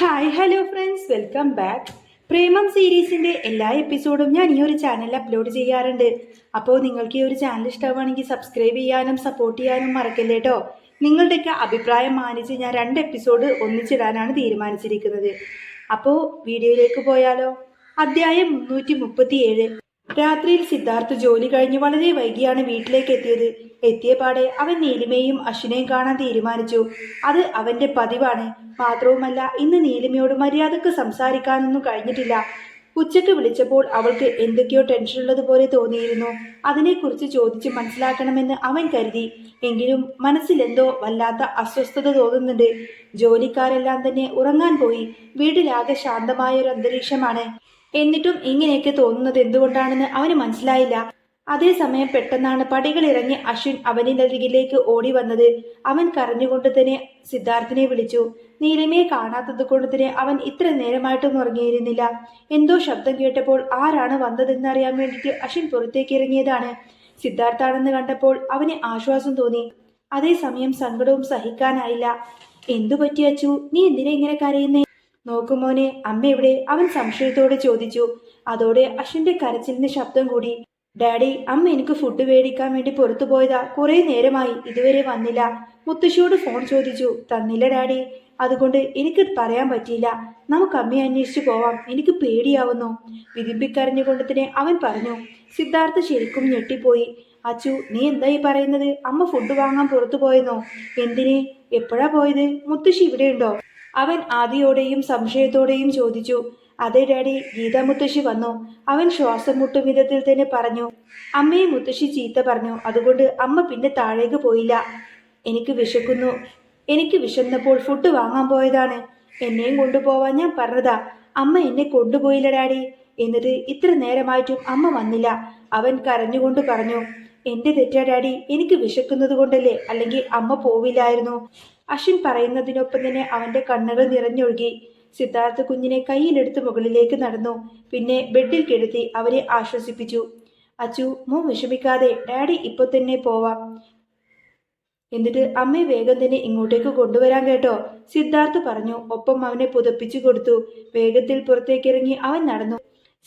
Hi hello friends welcome back Premam സീരീസിന്റെ എല്ലാ എപ്പിസോഡും ഞാൻ ഈ ഒരു ചാനലിൽ അപ്ലോഡ് ചെയ്യാറുണ്ട്. അപ്പോൾ നിങ്ങൾക്ക് ഈ ഒരു ചാനൽ ഇഷ്ടമാണെങ്കിൽ സബ്സ്ക്രൈബ് ചെയ്യാനും സപ്പോർട്ട് ചെയ്യാനും മറക്കല്ലേ കേട്ടോ നിങ്ങളുടെയൊക്കെ അഭിപ്രായം മാനിച്ച് ഞാൻ രണ്ട് എപ്പിസോഡ് ഒന്നിച്ചിടാനാണ് തീരുമാനിച്ചിരിക്കുന്നത്. അപ്പോൾ വീഡിയോയിലേക്ക് പോയാലോ? അധ്യായം മുന്നൂറ്റി മുപ്പത്തിയേഴ് രാത്രിയിൽ സിദ്ധാർത്ഥ് ജോലി കഴിഞ്ഞ് വളരെ വൈകിയാണ് വീട്ടിലേക്ക് എത്തിയത് എത്തിയ പാടെ അവൻ നീലിമയും അശ്വിനെയും കാണാൻ തീരുമാനിച്ചു. അത് അവന്റെ പതിവാണ്. മാത്രവുമല്ല ഇന്ന് നീലിമയോട് മര്യാദയ്ക്ക് സംസാരിക്കാനൊന്നും കഴിഞ്ഞിട്ടില്ല. ഉച്ചയ്ക്ക് വിളിച്ചപ്പോൾ അവൾക്ക് എന്തൊക്കെയോ ടെൻഷനുള്ളതുപോലെ തോന്നിയിരുന്നു. അതിനെക്കുറിച്ച് ചോദിച്ച് മനസ്സിലാക്കണമെന്ന് അവൻ കരുതി. എങ്കിലും മനസ്സിലെന്തോ വല്ലാത്ത അസ്വസ്ഥത തോന്നുന്നുണ്ട്. ജോലിക്കാരെല്ലാം തന്നെ ഉറങ്ങാൻ പോയി. വീട്ടിലാകെ ശാന്തമായ ഒരു അന്തരീക്ഷമാണ് എന്നിട്ടും ഇങ്ങനെയൊക്കെ തോന്നുന്നത് എന്തുകൊണ്ടാണെന്ന് അവന് മനസ്സിലായില്ല. അതേസമയം പെട്ടെന്നാണ് പടികൾ ഇറങ്ങി അശ്വിൻ അവനിന്റെ അരികിലേക്ക് ഓടി വന്നത്. അവൻ കരഞ്ഞുകൊണ്ട് തന്നെ സിദ്ധാർത്ഥിനെ വിളിച്ചു. നീലിമയെ കാണാത്തത് കൊണ്ട് തന്നെ അവൻ ഇത്ര നേരമായിട്ടും ഉറങ്ങിയിരുന്നില്ല. എന്തോ ശബ്ദം കേട്ടപ്പോൾ ആരാണ് വന്നതെന്നറിയാൻ വേണ്ടിയിട്ട് അശ്വിൻ പുറത്തേക്ക് ഇറങ്ങിയതാണ്. സിദ്ധാർത്ഥാണെന്ന് കണ്ടപ്പോൾ അവന് ആശ്വാസം തോന്നി. അതേസമയം സങ്കടവും സഹിക്കാനായില്ല. എന്തു പറ്റി അച്ചു? നീ എന്തിനെ ഇങ്ങനെ കരയുന്നേ? നോക്കുമോനെ അമ്മ എവിടെ അവൻ സംശയത്തോടെ ചോദിച്ചു. അതോടെ അശ്വിന്റെ കരച്ചിലിന് ശബ്ദം കൂടി. ഡാഡി അമ്മ എനിക്ക് ഫുഡ് മേടിക്കാൻ വേണ്ടി പുറത്തു പോയതാ കുറെ നേരമായി ഇതുവരെ വന്നില്ല. മുത്തശ്ശിയോട് ഫോൺ ചോദിച്ചു. തന്നില്ല ഡാഡി. അതുകൊണ്ട് എനിക്ക് പറയാൻ പറ്റിയില്ല. നമുക്ക് അമ്മയെ അന്വേഷിച്ചു പോവാം. എനിക്ക് പേടിയാവുന്നു. വിതിമ്പിക്കരഞ്ഞുകൊണ്ട് തന്നെ അവൻ പറഞ്ഞു. സിദ്ധാർത്ഥ ശരിക്കും ഞെട്ടിപ്പോയി. അച്ചു നീ എന്തായി പറയുന്നത്? അമ്മ ഫുഡ് വാങ്ങാൻ പുറത്തു പോയെന്നോ? എന്തിന്? എപ്പോഴാ പോയത്? മുത്തശ്ശി ഇവിടെയുണ്ടോ? അവൻ ആദിയോടെയും സംശയത്തോടെയും ചോദിച്ചു അതേ ഡാഡി ഗീത മുത്തശ്ശി വന്നു? അവൻ ശ്വാസം മുട്ടും വിധത്തിൽ തന്നെ പറഞ്ഞു അമ്മയെ മുത്തശ്ശി ചീത്ത പറഞ്ഞു അതുകൊണ്ട് അമ്മ പിന്നെ താഴേക്ക് പോയില്ല. എനിക്ക് വിശക്കുന്നു. എനിക്ക് വിശന്നപ്പോൾ ഫുഡ് വാങ്ങാൻ പോയതാണ്. എന്നെയും കൊണ്ടുപോവാൻ ഞാൻ പറഞ്ഞതാ. അമ്മ എന്നെ കൊണ്ടുപോയില്ല ഡാഡി. എന്നിട്ട് ഇത്ര നേരമായിട്ടും അമ്മ വന്നില്ല. അവൻ കരഞ്ഞുകൊണ്ട് പറഞ്ഞു എന്റെ തെറ്റാ ഡാഡി. എനിക്ക് വിശക്കുന്നത് കൊണ്ടല്ലേ അല്ലെങ്കിൽ അമ്മ പോവില്ലായിരുന്നു. അശ്വിൻ പറയുന്നതിനൊപ്പം തന്നെ അവന്റെ കണ്ണുകൾ നിറഞ്ഞൊഴുകി. സിദ്ധാർത്ഥ കുഞ്ഞിനെ കയ്യിലെടുത്ത് മുകളിലേക്ക് നടന്നു. പിന്നെ ബെഡിൽ കിടത്തി അവരെ ആശ്വസിപ്പിച്ചു. അച്ചു മോൻ വിഷമിക്കാതെ ഡാഡി ഇപ്പൊ തന്നെ പോവാം. എന്നിട്ട് അമ്മയെ വേഗം തന്നെ ഇങ്ങോട്ടേക്ക് കൊണ്ടുവരാൻ കേട്ടോ. സിദ്ധാർത്ഥ് പറഞ്ഞു. ഒപ്പം അവനെ പുതപ്പിച്ചു കൊടുത്തു. വേഗത്തിൽ പുറത്തേക്കിറങ്ങി അവൻ നടന്നു.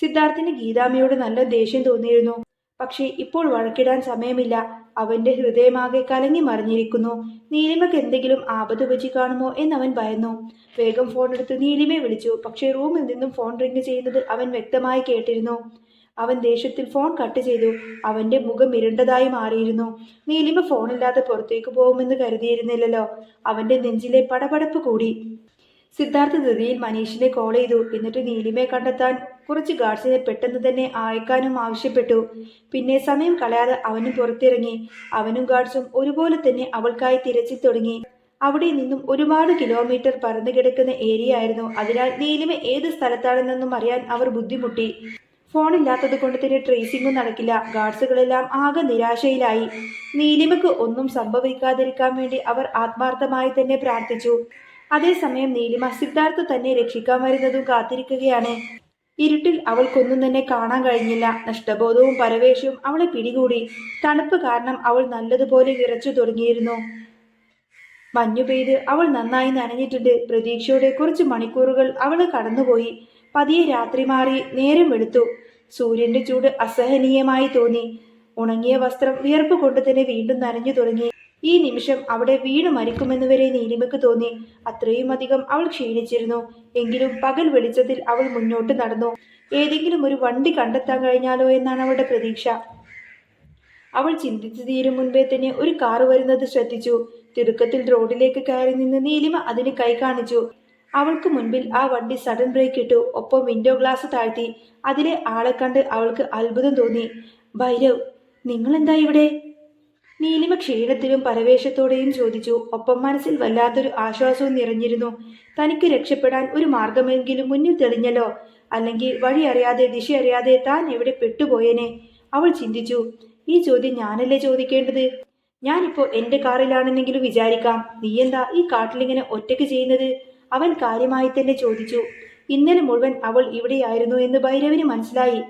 സിദ്ധാർത്ഥിന് ഗീതാമ്മയോട് നല്ല ദേഷ്യം തോന്നിയിരുന്നു. പക്ഷേ ഇപ്പോൾ വഴക്കിടാൻ സമയമില്ല. അവന്റെ ഹൃദയമാകെ കലങ്ങി മറിഞ്ഞിരിക്കുന്നു. നീലിമയ്ക്ക് എന്തെങ്കിലും ആപത് പറ്റി കാണുമോ എന്നവൻ ഭയന്നു. വേഗം ഫോൺ എടുത്ത് നീലിമയെ വിളിച്ചു. പക്ഷേ റൂമിൽ നിന്നും ഫോൺ റിങ് ചെയ്യുന്നത് അവൻ വ്യക്തമായി കേട്ടിരുന്നു. അവൻ ദേഷ്യത്തിൽ ഫോൺ കട്ട് ചെയ്തു. അവന്റെ മുഖം ഇരുണ്ടതായി മാറിയിരുന്നു. നീലിമ ഫോണില്ലാതെ പുറത്തേക്ക് പോകുമെന്ന് കരുതിയിരുന്നില്ലല്ലോ. അവന്റെ നെഞ്ചിലെ പടപടപ്പ് കൂടി. സിദ്ധാർത്ഥ ധൃതിയിൽ മനീഷിനെ കോൾ ചെയ്തു. എന്നിട്ട് നീലിമയെ കണ്ടെത്താൻ കുറച്ച് ഗാർഡ്സിനെ പെട്ടെന്ന് തന്നെ അയക്കാനും ആവശ്യപ്പെട്ടു. പിന്നെ സമയം കളയാതെ അവനും പുറത്തിറങ്ങി. അവനും ഗാർഡ്സും ഒരുപോലെ തന്നെ അവൾക്കായി തിരച്ചിൽ തുടങ്ങി. അവിടെ നിന്നും ഒരുപാട് കിലോമീറ്റർ പറന്നു കിടക്കുന്ന ഏരിയ ആയിരുന്നു. അതിനാൽ നീലിമ ഏത് സ്ഥലത്താണെന്നൊന്നും അറിയാൻ അവർ ബുദ്ധിമുട്ടി. ഫോണില്ലാത്തത് കൊണ്ട് തന്നെ ട്രേസിംഗും നടക്കില്ല. ഗാർഡ്സുകളെല്ലാം ആകെ നിരാശയിലായി. നീലിമയ്ക്ക് ഒന്നും സംഭവിക്കാതിരിക്കാൻ വേണ്ടി അവർ ആത്മാർത്ഥമായി തന്നെ പ്രാർത്ഥിച്ചു. അതേസമയം നീലിമ സിദ്ധാർത്ഥ തന്നെ രക്ഷിക്കാൻ വരുന്നതും കാത്തിരിക്കുകയാണ്. ഇരുട്ടിൽ അവൾക്കൊന്നും തന്നെ കാണാൻ കഴിഞ്ഞില്ല. നഷ്ടബോധവും പരവേശവും അവളെ പിടികൂടി. തണുപ്പ് കാരണം അവൾ നല്ലതുപോലെ വിറച്ചു തുടങ്ങിയിരുന്നു. മഞ്ഞു പെയ്ത് അവൾ നന്നായി നനഞ്ഞിട്ടുണ്ട്. പ്രതീക്ഷയുടെ കുറച്ച് മണിക്കൂറുകൾ അവൾ കടന്നുപോയി. പതിയെ രാത്രി മാറി നേരം വെളുത്തു. സൂര്യന്റെ ചൂട് അസഹനീയമായി തോന്നി. ഉണങ്ങിയ വസ്ത്രം വിയർപ്പ് കൊണ്ട് തന്നെ വീണ്ടും നനഞ്ഞു തുടങ്ങി. ഈ നിമിഷം അവിടെ വീണ് മരിക്കുമെന്ന് വരെ നീലിമയ്ക്ക് തോന്നി. അത്രയും അധികം അവൾ ക്ഷീണിച്ചിരുന്നു. എങ്കിലും പകൽ വെളിച്ചത്തിൽ അവൾ മുന്നോട്ട് നടന്നു. ഏതെങ്കിലും ഒരു വണ്ടി കണ്ടെത്താൻ കഴിഞ്ഞാലോ എന്നാണ് അവളുടെ പ്രതീക്ഷ. അവൾ ചിന്തിച്ചു തീരും മുൻപേ തന്നെ ഒരു കാർ വരുന്നത് ശ്രദ്ധിച്ചു. തിടുക്കത്തിൽ റോഡിലേക്ക് കയറി നിന്ന് നീലിമ അതിന് കൈ കാണിച്ചു. അവൾക്ക് മുൻപിൽ ആ വണ്ടി സഡൻ ബ്രേക്ക് ഇട്ടു. ഒപ്പം വിൻഡോ ഗ്ലാസ് താഴ്ത്തി. അതിലെ ആളെ കണ്ട് അവൾക്ക് അത്ഭുതം തോന്നി. ഭൈരവ് നിങ്ങളെന്താ ഇവിടെ? നീലിമ ക്ഷീണത്തിലും പരവേശത്തോടെയും ചോദിച്ചു. ഒപ്പം മനസ്സിൽ വല്ലാത്തൊരു ആശ്വാസവും നിറഞ്ഞിരുന്നു. തനിക്ക് രക്ഷപ്പെടാൻ ഒരു മാർഗമെങ്കിലും മുന്നിൽ തെളിഞ്ഞല്ലോ. അല്ലെങ്കിൽ വഴി അറിയാതെ ദിശ അറിയാതെ താൻ എവിടെ പെട്ടുപോയേനെ? അവൾ ചിന്തിച്ചു. ഈ ചോദ്യം ഞാനല്ലേ ചോദിക്കേണ്ടത്? ഞാനിപ്പോ എന്റെ കാറിലാണെന്നെങ്കിലും വിചാരിക്കാം. നീ എന്താ ഈ കാട്ടിലിങ്ങനെ ഒറ്റയ്ക്ക് ചെയ്യുന്നത്? അവൻ കാര്യമായി തന്നെ ചോദിച്ചു. ഇന്നലെ മുഴുവൻ അവൾ ഇവിടെയായിരുന്നു എന്ന് ഭൈരവിന് മനസ്സിലായി.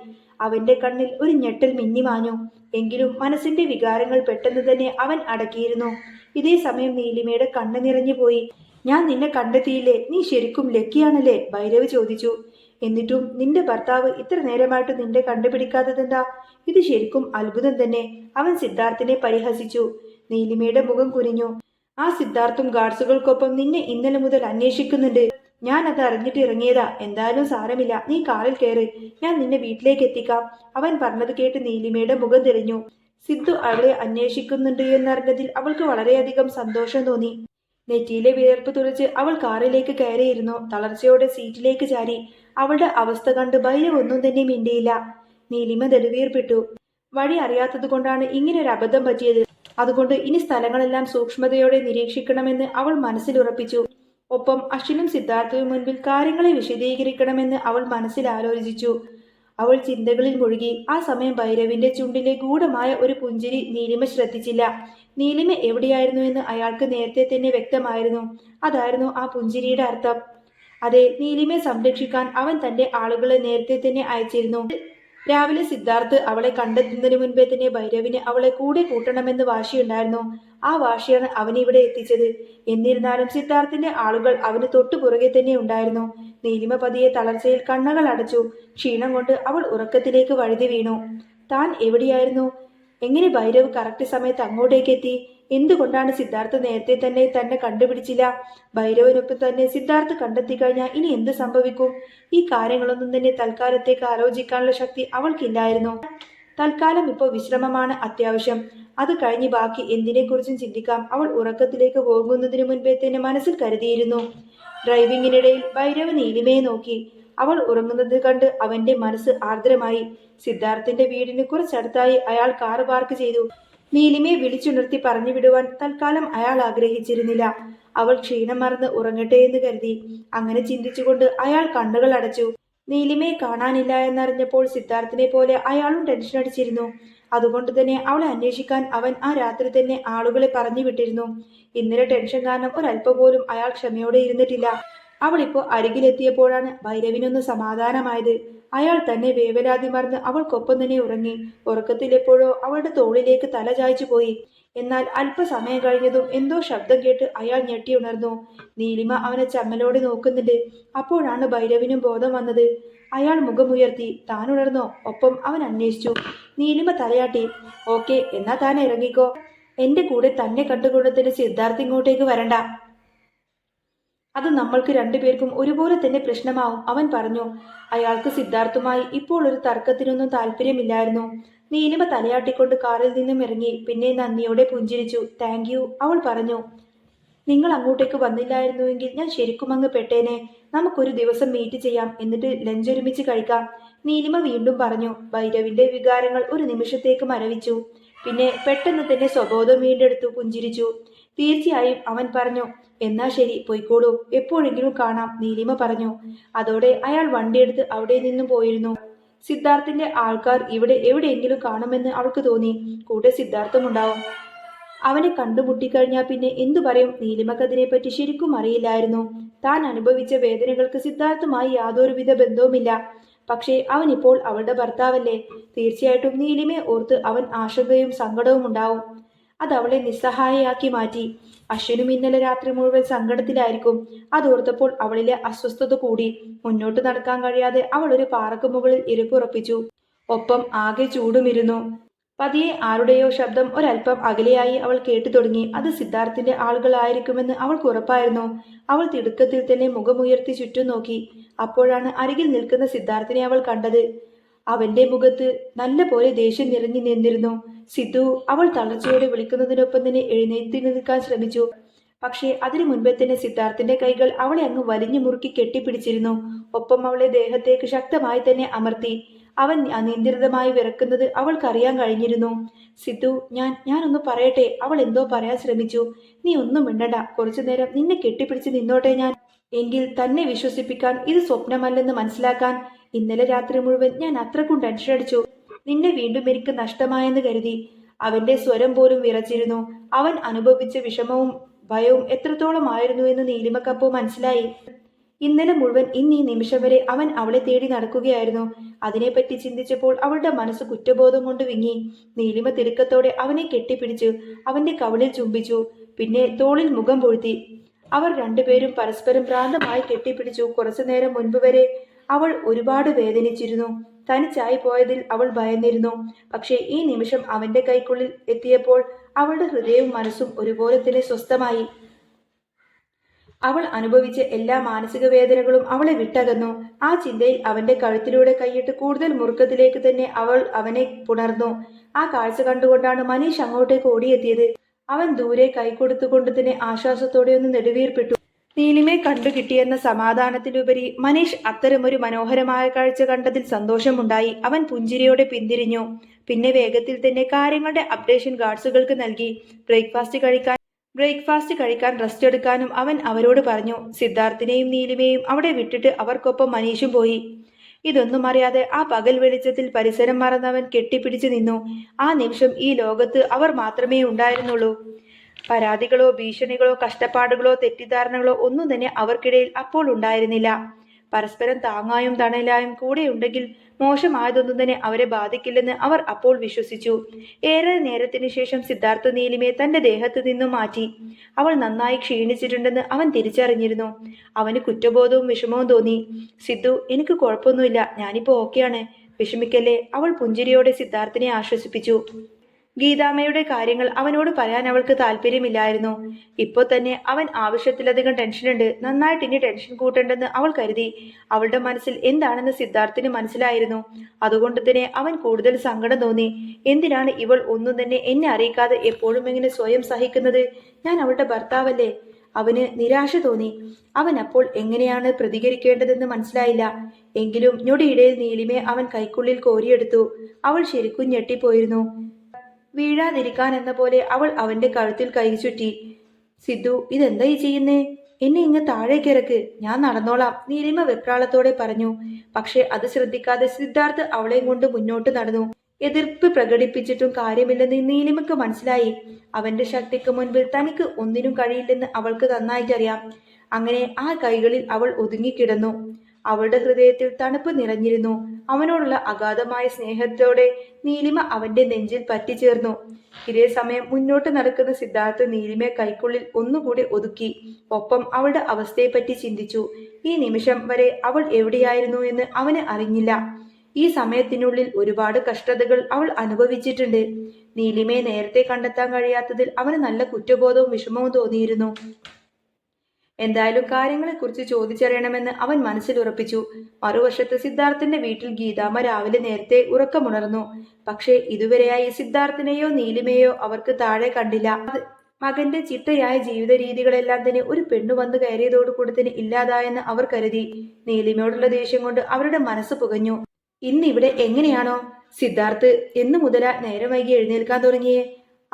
അവന്റെ കണ്ണിൽ ഒരു ഞെട്ടൽ മിന്നിമാഞ്ഞു. എങ്കിലും മനസ്സിന്റെ വികാരങ്ങൾ പെട്ടെന്ന് തന്നെ അവൻ അടക്കിയിരുന്നു. ഇതേ സമയം നീലിമയുടെ കണ്ണ് നിറഞ്ഞു പോയി. ഞാൻ നിന്നെ കണ്ടെത്തിയില്ലേ? നീ ശരിക്കും ലക്കിയാണല്ലേ? ഭൈരവ് ചോദിച്ചു. എന്നിട്ടും നിന്റെ ഭർത്താവ് ഇത്ര നേരമായിട്ട് നിന്റെ കണ്ടുപിടിക്കാത്തതെന്താ? ഇത് ശരിക്കും അത്ഭുതം തന്നെ. അവൻ സിദ്ധാർത്ഥിനെ പരിഹസിച്ചു. നീലിമയുടെ മുഖം കുനിഞ്ഞു. ആ സിദ്ധാർത്ഥും ഗാർഡ്സുകൾക്കൊപ്പം നിന്നെ ഇന്നലെ മുതൽ അന്വേഷിക്കുന്നുണ്ട്. ഞാൻ അത് അറിഞ്ഞിട്ട് ഇറങ്ങിയതാ. എന്തായാലും സാരമില്ല. നീ കാറിൽ കയറ്. ഞാൻ നിന്നെ വീട്ടിലേക്ക് എത്തിക്കാം. അവൻ പറഞ്ഞത് കേട്ട് നീലിമയുടെ മുഖം തെളിഞ്ഞു. സിദ്ധു അവളെ അന്വേഷിക്കുന്നുണ്ട് എന്നറിഞ്ഞതിൽ അവൾക്ക് വളരെയധികം സന്തോഷം തോന്നി. നെറ്റിയിലെ വിയർപ്പ് തുളച്ച് അവൾ കാറിലേക്ക് കയറിയിരുന്നു. തളർച്ചയോടെ സീറ്റിലേക്ക് ചാരി. അവളുടെ അവസ്ഥ കണ്ട് ഭയം ഒന്നും തന്നെ മിണ്ടിയില്ല. നീലിമ നെടുവീർപ്പിട്ടു. വഴി അറിയാത്തതുകൊണ്ടാണ് ഇങ്ങനെ ഒരു അബദ്ധം പറ്റിയത്. അതുകൊണ്ട് ഇനി സ്ഥലങ്ങളെല്ലാം സൂക്ഷ്മതയോടെ നിരീക്ഷിക്കണമെന്ന് അവൾ മനസ്സിലുറപ്പിച്ചു ഒപ്പം അശ്വിനും സിദ്ധാർത്ഥവും മുൻപിൽ കാര്യങ്ങളെ വിശദീകരിക്കണമെന്ന് അവൾ മനസ്സിൽ ആലോചിച്ചു അവൾ ചിന്തകളിൽ മുഴുകി. ആ സമയം ഭൈരവിന്റെ ചുണ്ടിലെ ഗൂഢമായ ഒരു പുഞ്ചിരി നീലിമ ശ്രദ്ധിച്ചില്ല. നീലിമ എവിടെയായിരുന്നു എന്ന് അയാൾക്ക് നേരത്തെ തന്നെ വ്യക്തമായിരുന്നു. അതായിരുന്നു ആ പുഞ്ചിരിയുടെ അർത്ഥം. അതെ നീലിമയെ സംരക്ഷിക്കാൻ അവൻ തന്റെ ആളുകളെ നേരത്തെ തന്നെ അയച്ചിരുന്നു. രാവിലെ സിദ്ധാർത്ഥ് അവളെ കണ്ടെത്തുന്നതിന് മുൻപേ തന്നെ ഭൈരവിന് അവളെ കൂടെ കൂട്ടണമെന്ന് വാശിയുണ്ടായിരുന്നു. ആ വാശിയാണ് അവനെ ഇവിടെ എത്തിച്ചത്. എന്നിരുന്നാലും സിദ്ധാർത്ഥിന്റെ ആളുകൾ അവന് തൊട്ടു പുറകെ തന്നെ ഉണ്ടായിരുന്നു. നീലിമ പതിയെ തളർച്ചയിൽ കണ്ണുകൾ അടച്ചു. ക്ഷീണം കൊണ്ട് അവൾ ഉറക്കത്തിലേക്ക് വഴുതി വീണു. താൻ എവിടെയായിരുന്നു? എങ്ങനെ ഭൈരവ് കറക്റ്റ് സമയത്ത് അങ്ങോട്ടേക്ക് എത്തി എന്തുകൊണ്ടാണ് സിദ്ധാർത്ഥ നേരത്തെ തന്നെ തന്നെ കണ്ടുപിടിച്ചില്ല? ഭൈരവനൊപ്പം തന്നെ സിദ്ധാർത്ഥ കണ്ടെത്തി കഴിഞ്ഞാൽ ഇനി എന്ത് സംഭവിക്കും? ഈ കാര്യങ്ങളൊന്നും തന്നെ തൽക്കാലത്തേക്ക് ആലോചിക്കാനുള്ള ശക്തി അവൾക്കില്ലായിരുന്നു. തൽക്കാലം ഇപ്പോൾ വിശ്രമമാണ് അത്യാവശ്യം. അത് കഴിഞ്ഞ് ബാക്കി എന്തിനെക്കുറിച്ചും ചിന്തിക്കാം. അവൾ ഉറക്കത്തിലേക്ക് പോകുന്നതിന് മുൻപേ തന്നെ മനസ്സിൽ കരുതിയിരുന്നു. ഡ്രൈവിംഗിനിടയിൽ ഭൈരവ് നീലിമയെ നോക്കി. അവൾ ഉറങ്ങുന്നത് കണ്ട് അവന്റെ മനസ്സ് ആർദ്രമായി. സിദ്ധാർത്ഥിന്റെ വീടിന് കുറച്ചടുത്തായി അയാൾ കാർ പാർക്ക് ചെയ്തു. നീലിമയെ വിളിച്ചുണർത്തി പറഞ്ഞു വിടുവാൻ തൽക്കാലം അയാൾ ആഗ്രഹിച്ചിരുന്നില്ല. അവൾ ക്ഷീണം മറന്ന് ഉറങ്ങട്ടെ എന്ന് കരുതി. അങ്ങനെ ചിന്തിച്ചുകൊണ്ട് അയാൾ കണ്ണുകൾ അടച്ചു. നീലിമയെ കാണാനില്ല എന്നറിഞ്ഞപ്പോൾ സിദ്ധാർത്ഥിനെ പോലെ അയാളും ടെൻഷൻ അടിച്ചിരുന്നു. അതുകൊണ്ട് തന്നെ അവളെ അന്വേഷിക്കാൻ അവൻ ആ രാത്രി തന്നെ ആളുകളെ പറഞ്ഞു വിട്ടിരുന്നു ഇന്നലെ ടെൻഷൻ കാരണം ഒരല്പം പോലും അയാൾ ക്ഷമയോടെ ഇരുന്നിട്ടില്ല. അവളിപ്പോ അരികിലെത്തിയപ്പോഴാണ് ഭൈരവിനൊന്ന് സമാധാനമായത്. അയാൾ തന്നെ വേവലാതി മറന്ന് അവൾക്കൊപ്പം തന്നെ ഉറങ്ങി. ഉറക്കത്തിലെപ്പോഴോ അവളുടെ തോളിലേക്ക് തല ചായ്ച്ചു പോയി. എന്നാൽ അല്പസമയം കഴിഞ്ഞതും എന്തോ ശബ്ദം കേട്ട് അയാൾ ഞെട്ടി ഉണർന്നു. നീലിമ അവനെ ചമ്മലോടെ നോക്കുന്നുണ്ട്. അപ്പോഴാണ് ഭൈരവിനും ബോധം വന്നത്. അയാൾ മുഖമുയർത്തി. താൻ ഉണർന്നോ? ഒപ്പം അവൻ അന്വേഷിച്ചു. നീലിമ തലയാട്ടി. ഓക്കെ എന്നാ താൻ ഇറങ്ങിക്കോ. എന്റെ കൂടെ തന്നെ കണ്ടുകൊണ്ടതിന് സിദ്ധാർത്ഥ് ഇങ്ങോട്ടേക്ക് വരണ്ട. അത് നമ്മൾക്ക് രണ്ടുപേർക്കും ഒരുപോലെ തന്നെ പ്രശ്നമാവും. അവൻ പറഞ്ഞു അയാൾക്ക് സിദ്ധാർത്ഥുമായി ഇപ്പോൾ ഒരു തർക്കത്തിനൊന്നും താല്പര്യമില്ലായിരുന്നു നീലിമ തലയാട്ടിക്കൊണ്ട് കാറിൽ നിന്നും ഇറങ്ങി പിന്നെ നന്ദിയോടെ പുഞ്ചിരിച്ചു. താങ്ക് യു അവൾ പറഞ്ഞു. നിങ്ങൾ അങ്ങോട്ടേക്ക് വന്നില്ലായിരുന്നുവെങ്കിൽ ഞാൻ ശരിക്കും അങ്ങ് പെട്ടേനെ. നമുക്കൊരു ദിവസം മീറ്റ് ചെയ്യാം. എന്നിട്ട് ലഞ്ച് ഒരുമിച്ച് കഴിക്കാം. നീലിമ വീണ്ടും പറഞ്ഞു. ഭൈരവിന്റെ വികാരങ്ങൾ ഒരു നിമിഷത്തേക്ക് മരവിച്ചു. പിന്നെ പെട്ടെന്ന് തന്നെ സ്വബോധം വീണ്ടെടുത്തു പുഞ്ചിരിച്ചു. തീർച്ചയായും അവൻ പറഞ്ഞു. എന്നാ ശരി പോയിക്കോളൂ. എപ്പോഴെങ്കിലും കാണാം നീലിമ പറഞ്ഞു. അതോടെ അയാൾ വണ്ടിയെടുത്ത് അവിടെ നിന്നും പോയിരുന്നു. സിദ്ധാർത്ഥിന്റെ ആൾക്കാർ ഇവിടെ എവിടെയെങ്കിലും കാണുമെന്ന് അവൾക്ക് തോന്നി. കൂടെ സിദ്ധാർത്ഥം ഉണ്ടാവും അവനെ കണ്ടുമുട്ടിക്കഴിഞ്ഞാൽ പിന്നെ എന്തു പറയും? നീലിമക്കതിനെപ്പറ്റി ശരിക്കും അറിയില്ലായിരുന്നു. താൻ അനുഭവിച്ച വേദനകൾക്ക് സിദ്ധാർത്ഥമായി യാതൊരുവിധ ബന്ധവുമില്ല. പക്ഷേ അവൻ ഇപ്പോൾ അവളുടെ ഭർത്താവല്ലേ? തീർച്ചയായിട്ടും നീലിമയെ ഓർത്ത് അവൻ ആശങ്കയും സങ്കടവും ഉണ്ടാവും. അത് അവളെ നിസ്സഹായയാക്കി മാറ്റി. അശ്വിനും ഇന്നലെ രാത്രി മുഴുവൻ സങ്കടത്തിലായിരിക്കും. അതോർത്തപ്പോൾ അവളിലെ അസ്വസ്ഥത കൂടി. മുന്നോട്ട് നടക്കാൻ കഴിയാതെ അവൾ ഒരു പാറക്ക് മുകളിൽ ഇരുപ്പുറപ്പിച്ചു. ഒപ്പം ആകെ ചൂടുമിരുന്നു. പതിയെ ആരുടെയോ ശബ്ദം ഒരല്പം അകലെയായി അവൾ കേട്ടു തുടങ്ങി. അത് സിദ്ധാർത്ഥിന്റെ ആളുകളായിരിക്കുമെന്ന് അവൾക്ക് ഉറപ്പായിരുന്നു. അവൾ തിടുക്കത്തിൽ തന്നെ മുഖമുയർത്തി ചുറ്റും നോക്കി. അപ്പോഴാണ് അരികിൽ നിൽക്കുന്ന സിദ്ധാർത്ഥിനെ അവൾ കണ്ടത്. അവന്റെ മുഖത്ത് നല്ല പോലെ ദേഷ്യം നിറഞ്ഞു നിന്നിരുന്നു. സിദ്ധു അവൾ തളർച്ചയോടെ വിളിക്കുന്നതിനൊപ്പം തന്നെ എഴുന്നേറ്റി നിൽക്കാൻ ശ്രമിച്ചു. പക്ഷേ അതിനു മുൻപേ തന്നെ സിദ്ധാർത്ഥിന്റെ കൈകൾ അവളെ അങ്ങ് വലിഞ്ഞു മുറുക്കി കെട്ടിപ്പിടിച്ചിരുന്നു. ഒപ്പം അവളെ ദേഹത്തേക്ക് ശക്തമായി തന്നെ അമർത്തി. അവൻ അനിയന്ത്രിതമായി വിറക്കുന്നത് അവൾക്കറിയാൻ കഴിഞ്ഞിരുന്നു. സിദ്ധു ഞാൻ ഞാനൊന്ന് പറയട്ടെ? അവൾ എന്തോ പറയാൻ ശ്രമിച്ചു. നീ ഒന്നും മിണ്ടണ്ട. കുറച്ചു നേരം നിന്നെ കെട്ടിപ്പിടിച്ച് നിന്നോട്ടെ ഞാൻ. എങ്കിൽ തന്നെ വിശ്വസിപ്പിക്കാൻ ഇത് സ്വപ്നമല്ലെന്ന് മനസ്സിലാക്കാൻ. ഇന്നലെ രാത്രി മുഴുവൻ ഞാൻ അത്രക്കും ടെൻഷൻ അടിച്ചു. നിന്നെ വീണ്ടും എനിക്ക് നഷ്ടമായെന്ന് കരുതി. അവന്റെ സ്വരം പോലും വിറച്ചിരുന്നു. അവൻ അനുഭവിച്ച വിഷമവും ഭയവും എത്രത്തോളമായിരുന്നു എന്ന് നീലിമക്കപ്പോ മനസ്സിലായി. ഇന്നലെ മുഴുവൻ ഇന്ന് നിമിഷം വരെ അവൻ അവളെ തേടി നടക്കുകയായിരുന്നു. അതിനെപ്പറ്റി ചിന്തിച്ചപ്പോൾ അവളുടെ മനസ്സ് കുറ്റബോധം കൊണ്ട് വിങ്ങി. നീലിമ തിടുക്കത്തോടെ അവനെ കെട്ടിപ്പിടിച്ചു. അവന്റെ കവളിൽ ചുംബിച്ചു. പിന്നെ തോളിൽ മുഖം പൊഴുത്തി. അവർ രണ്ടുപേരും പരസ്പരം ഭ്രാന്തമായി കെട്ടിപ്പിടിച്ചു. കുറച്ചു നേരം മുൻപ് വരെ അവൾ ഒരുപാട് വേദനിച്ചിരുന്നു. തനിച്ചായി പോയതിൽ അവൾ ഭയന്നിരുന്നു. പക്ഷേ ഈ നിമിഷം അവന്റെ കൈക്കുള്ളിൽ എത്തിയപ്പോൾ അവളുടെ ഹൃദയവും മനസ്സും ഒരുപോലെ തന്നെ സ്വസ്ഥമായി. അവൾ അനുഭവിച്ച എല്ലാ മാനസിക വേദനകളും അവളെ വിട്ടകന്നു. ആ ചിന്തയിൽ അവന്റെ കഴുത്തിലൂടെ കൈയിട്ട് കൂടുതൽ മുറുക്കത്തിലേക്ക് തന്നെ അവൾ അവനെ പുണർന്നു. ആ കാഴ്ച കണ്ടുകൊണ്ടാണ് മനീഷ് അങ്ങോട്ടേക്ക് ഓടിയെത്തിയത്. അവൻ ദൂരെ കൈ കൊടുത്തുകൊണ്ട് തന്നെ ആശ്വാസത്തോടെ ഒന്ന് നെടുവീർപ്പെട്ടു. നീലിമെ കണ്ടു കിട്ടിയെന്ന സമാധാനത്തിലുപരി മനീഷ് അത്തരമൊരു മനോഹരമായ കാഴ്ച കണ്ടതിൽ സന്തോഷമുണ്ടായി. അവൻ പുഞ്ചിരിയോടെ പിന്തിരിഞ്ഞു. പിന്നെ വേഗത്തിൽ തന്നെ കാര്യങ്ങളുടെ അപ്ഡേഷൻ ഗാർഡ്സുകൾക്ക് നൽകി. ബ്രേക്ക്ഫാസ്റ്റ് കഴിക്കാൻ ബ്രേക്ക്ഫാസ്റ്റ് കഴിക്കാൻ റെസ്റ്റ് എടുക്കാനും അവൻ അവരോട് പറഞ്ഞു. സിദ്ധാർത്ഥിനെയും നീലിമയും അവിടെ വിട്ടിട്ട് അവർക്കൊപ്പം മനീഷും പോയി. ഇതൊന്നും അറിയാതെ ആ പകൽ വെളിച്ചത്തിൽ പരിസരം മറന്നവൻ കെട്ടിപ്പിടിച്ചു നിന്നു. ആ നിമിഷം ഈ ലോകത്ത് അവർ മാത്രമേ ഉണ്ടായിരുന്നുള്ളൂ. പരാതികളോ ഭീഷണികളോ കഷ്ടപ്പാടുകളോ തെറ്റിദ്ധാരണകളോ ഒന്നും തന്നെ അവർക്കിടയിൽ അപ്പോൾ ഉണ്ടായിരുന്നില്ല. പരസ്പരം താങ്ങായും തണലായും കൂടെയുണ്ടെങ്കിൽ മോശമായതൊന്നും തന്നെ അവരെ ബാധിക്കില്ലെന്ന് അവർ അപ്പോൾ വിശ്വസിച്ചു. ഏറെ നേരത്തിന് ശേഷം സിദ്ധാർത്ഥ നീലിമയെ തന്റെ ദേഹത്ത് നിന്നും മാറ്റി. അവൾ നന്നായി ക്ഷീണിച്ചിട്ടുണ്ടെന്ന് അവൻ തിരിച്ചറിഞ്ഞിരുന്നു. അവന് കുറ്റബോധവും വിഷമവും തോന്നി. സിദ്ധു എനിക്ക് കുഴപ്പമൊന്നുമില്ല. ഞാനിപ്പോ ഓക്കെയാണ്. വിഷമിക്കല്ലേ? അവൾ പുഞ്ചിരിയോടെ സിദ്ധാർത്ഥിനെ ആശ്വസിപ്പിച്ചു. ഗീതാമ്മയുടെ കാര്യങ്ങൾ അവനോട് പറയാൻ അവൾക്ക് താല്പര്യമില്ലായിരുന്നു. ഇപ്പോൾ തന്നെ അവൻ ആവശ്യത്തിലധികം ടെൻഷനുണ്ട് നന്നായിട്ട് ഇനി ടെൻഷൻ കൂട്ടണ്ടെന്ന് അവൾ കരുതി. അവളുടെ മനസ്സിൽ എന്താണെന്ന് സിദ്ധാർത്ഥിന് മനസ്സിലായിരുന്നു. അതുകൊണ്ട് തന്നെ അവൻ കൂടുതൽ സങ്കടം തോന്നി. എന്തിനാണ് ഇവൾ ഒന്നും തന്നെ എന്നെ അറിയിക്കാതെ എപ്പോഴും ഇങ്ങനെ സ്വയം സഹിക്കുന്നത്? ഞാൻ അവളുടെ ഭർത്താവല്ലേ? അവന് നിരാശ തോന്നി. അവൻ അപ്പോൾ എങ്ങനെയാണ് പ്രതികരിക്കേണ്ടതെന്ന് മനസ്സിലായില്ല. എങ്കിലും ഞൊടിയിടയിൽ നീലിമെ അവൻ കൈക്കുള്ളിൽ കോരിയെടുത്തു. അവൾ ശരിക്കും ഞെട്ടിപ്പോയിരുന്നു. വീഴാതിരിക്കാൻ എന്ന പോലെ അവൾ അവന്റെ കഴുത്തിൽ കൈ ചുറ്റി. സിദ്ധു ഇതെന്താ ഈ ചെയ്യുന്നേ? എന്നെ ഇങ്ങ് താഴേക്ക് ഇറക്ക്. ഞാൻ നടന്നോളാം. നീലിമ വെപ്രാളത്തോടെ പറഞ്ഞു. പക്ഷെ അത് ശ്രദ്ധിക്കാതെ സിദ്ധാർത്ഥ് അവളെയും കൊണ്ട് മുന്നോട്ട് നടന്നു. എതിർപ്പ് പ്രകടിപ്പിച്ചിട്ടും കാര്യമില്ലെന്ന് നീലിമയ്ക്ക് മനസ്സിലായി. അവന്റെ ശക്തിക്ക് മുൻപിൽ തനിക്ക് ഒന്നിനും കഴിയില്ലെന്ന് അവൾക്ക് നന്നായിട്ടറിയാം. അങ്ങനെ ആ കൈകളിൽ അവൾ ഒതുങ്ങിക്കിടന്നു. അവളുടെ ഹൃദയത്തിൽ തണുപ്പ് നിറഞ്ഞിരുന്നു. അവനോടുള്ള അഗാധമായ സ്നേഹത്തോടെ നീലിമ അവന്റെ നെഞ്ചിൽ പറ്റിച്ചേർന്നു. ഇതേ സമയം മുന്നോട്ട് നടക്കുന്ന സിദ്ധാർത്ഥ് നീലിമയെ കൈക്കുള്ളിൽ ഒന്നുകൂടി ഒതുക്കി. ഒപ്പം അവളുടെ അവസ്ഥയെപ്പറ്റി ചിന്തിച്ചു. ഈ നിമിഷം വരെ അവൾ എവിടെയായിരുന്നു എന്ന് അവന് അറിഞ്ഞില്ല. ഈ സമയത്തിനുള്ളിൽ ഒരുപാട് കഷ്ടതകൾ അവൾ അനുഭവിച്ചിട്ടുണ്ട്. നീലിമയെ നേരത്തെ കണ്ടെത്താൻ കഴിയാത്തതിൽ അവന് നല്ല കുറ്റബോധവും വിഷമവും തോന്നിയിരുന്നു. എന്തായാലും കാര്യങ്ങളെക്കുറിച്ച് ചോദിച്ചറിയണമെന്ന് അവൻ മനസ്സിൽ ഉറപ്പിച്ചു മറുവശത്ത് സിദ്ധാർത്ഥന്റെ വീട്ടിൽ ഗീതാമ്മ രാവിലെ നേരത്തെ ഉറക്കമുണർന്നു. പക്ഷേ ഇതുവരെയായി സിദ്ധാർത്ഥനെയോ നീലിമയോ അവർക്ക് താഴെ കണ്ടില്ല. മകന്റെ ചിട്ടയായ ജീവിത രീതികളെല്ലാം തന്നെ ഒരു പെണ്ണു വന്നു കയറിയതോടുകൂടി തന്നെ ഇല്ലാതായെന്ന് അവർ കരുതി. നീലിമയോടുള്ള ദേഷ്യം കൊണ്ട് അവരുടെ മനസ്സ് പുകഞ്ഞു. ഇന്നിവിടെ എങ്ങനെയാണോ? സിദ്ധാർത്ഥ് എന്നു മുതല നേരം വൈകി എഴുന്നേൽക്കാൻ തുടങ്ങിയേ.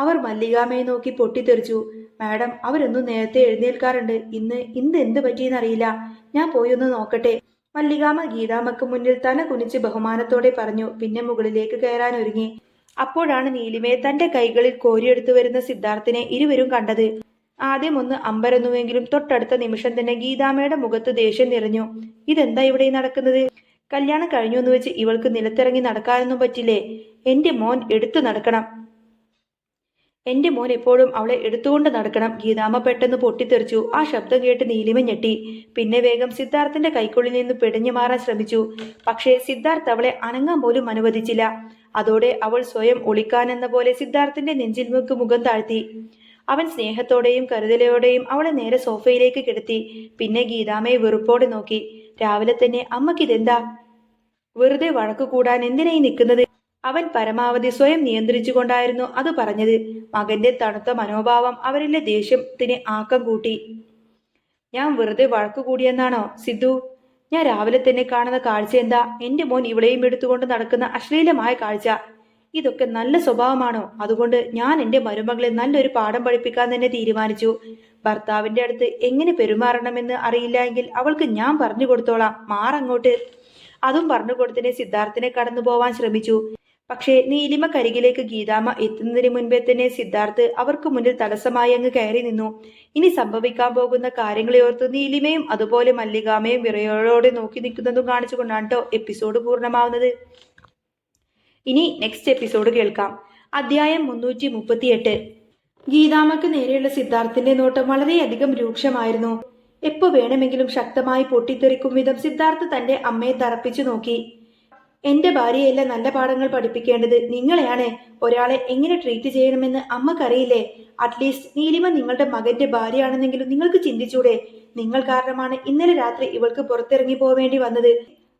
അവർ മല്ലികാമയെ നോക്കി പൊട്ടിത്തെറിച്ചു. മാഡം അവരൊന്നും നേരത്തെ എഴുന്നേൽക്കാറുണ്ട്. ഇന്ന് ഇന്ന് എന്ത് പറ്റിയെന്നറിയില്ല ഞാൻ പോയി ഒന്ന് നോക്കട്ടെ. മല്ലികാമ ഗീതാമ്മക്ക് മുന്നിൽ തല കുനിച്ച് ബഹുമാനത്തോടെ പറഞ്ഞു പിന്നെ മുകളിലേക്ക് കയറാൻ ഒരുങ്ങി. അപ്പോഴാണ് നീലിമയെ തന്റെ കൈകളിൽ കോരിയെടുത്തു വരുന്ന സിദ്ധാർത്ഥിനെ ഇരുവരും കണ്ടത്. ആദ്യം ഒന്ന് അമ്പരന്നുവെങ്കിലും തൊട്ടടുത്ത നിമിഷം തന്നെ ഗീതാമ്മയുടെ മുഖത്ത് ദേഷ്യം നിറഞ്ഞു. ഇതെന്താ ഇവിടെ നടക്കുന്നത്? കല്യാണം കഴിഞ്ഞു എന്ന് വെച്ച് ഇവൾക്ക് നിലത്തിറങ്ങി നടക്കാനൊന്നും പറ്റില്ലേ? എന്റെ മോൻ എടുത്തു നടക്കണം. എന്റെ മോൻ എപ്പോഴും അവളെ എടുത്തുകൊണ്ട് നടക്കണം. ഗീതാമ്മ പെട്ടെന്ന് പൊട്ടിത്തെറിച്ചു. ആ ശബ്ദം കേട്ട് നീലിമ ഞെട്ടി. പിന്നെ വേഗം സിദ്ധാർത്ഥന്റെ കൈക്കുള്ളിൽ നിന്ന് പിടഞ്ഞു മാറാൻ ശ്രമിച്ചു. പക്ഷേ സിദ്ധാർത്ഥ് അവളെ അനങ്ങാൻ പോലും അനുവദിച്ചില്ല. അതോടെ അവൾ സ്വയം ഒളിക്കാനെന്ന പോലെ സിദ്ധാർത്ഥന്റെ നെഞ്ചിൽ മുക്ക് മുഖം താഴ്ത്തി. അവൻ സ്നേഹത്തോടെയും കരുതലയോടെയും അവളെ നേരെ സോഫയിലേക്ക് കിടത്തി. പിന്നെ ഗീതാമ്മയെ വെറുപ്പോടെ നോക്കി. രാവിലെ തന്നെ അമ്മക്കിതെന്താ? വെറുതെ വഴക്കു കൂടാൻ എന്തിനായി നിൽക്കുന്നത്? അവൻ പരമാവധി സ്വയം നിയന്ത്രിച്ചുകൊണ്ടായിരുന്നു അത് പറഞ്ഞത്. മകന്റെ തണുത്ത മനോഭാവം അവരിലെ ദേഷ്യത്തിന് ആക്കം കൂട്ടി. ഞാൻ വെറുതെ വഴക്കു കൂടിയെന്നാണോ സിദ്ധു? ഞാൻ രാവിലെ തന്നെ കാണുന്ന കാഴ്ച എന്താ? എന്റെ മോൻ ഇവളെയും എടുത്തുകൊണ്ട് നടക്കുന്ന അശ്ലീലമായ കാഴ്ച. ഇതൊക്കെ നല്ല സ്വഭാവമാണോ? അതുകൊണ്ട് ഞാൻ എന്റെ മരുമകളെ നല്ലൊരു പാഠം പഠിപ്പിക്കാൻ തന്നെ തീരുമാനിച്ചു. ഭർത്താവിന്റെ അടുത്ത് എങ്ങനെ പെരുമാറണമെന്ന് അറിയില്ല എങ്കിൽ അവൾക്ക് ഞാൻ പറഞ്ഞു കൊടുത്തോളാം. മാറങ്ങോട്ട്. അതും പറഞ്ഞു കൊടുത്തിനെ സിദ്ധാർത്ഥിനെ കടന്നു പോവാൻ ശ്രമിച്ചു. പക്ഷേ നീലിമ കരികിലേക്ക് ഗീതാമ എത്തുന്നതിന് മുൻപേ തന്നെ സിദ്ധാർത്ഥ് അവർക്ക് മുന്നിൽ തടസ്സമായി അങ്ങ് കയറി നിന്നു. ഇനി സംഭവിക്കാൻ പോകുന്ന കാര്യങ്ങളെ ഓർത്ത് നീലിമയും അതുപോലെ മല്ലികാമയും വിറയോടെ നോക്കി നിൽക്കുന്നതും കാണിച്ചുകൊണ്ടാണ് കേട്ടോ എപ്പിസോഡ് പൂർണമാവുന്നത്. ഇനി നെക്സ്റ്റ് എപ്പിസോഡ് കേൾക്കാം. അധ്യായം മുന്നൂറ്റി മുപ്പത്തിയെട്ട് ഗീതാമയ്ക്ക് നേരെയുള്ള സിദ്ധാർത്ഥിന്റെ നോട്ടം വളരെയധികം രൂക്ഷമായിരുന്നു. എപ്പോ വേണമെങ്കിലും ശക്തമായി പൊട്ടിത്തെറിക്കും വിധം സിദ്ധാർത്ഥ് തന്റെ അമ്മയെ തറപ്പിച്ചു നോക്കി. എന്റെ ഭാര്യയല്ല നല്ല പാഠങ്ങൾ പഠിപ്പിക്കേണ്ടത്? നിങ്ങളെയാണ് ഒരാളെ എങ്ങനെ ട്രീറ്റ് ചെയ്യണമെന്ന് അമ്മക്കറിയില്ലേ? അറ്റ്ലീസ്റ്റ് നീലിമ നിങ്ങളുടെ മകന്റെ ഭാര്യയാണെന്നെങ്കിലും നിങ്ങൾക്ക് ചിന്തിച്ചൂടെ? നിങ്ങൾ കാരണമാണ് ഇന്നലെ രാത്രി ഇവൾക്ക് പുറത്തിറങ്ങി പോവേണ്ടി വന്നത്.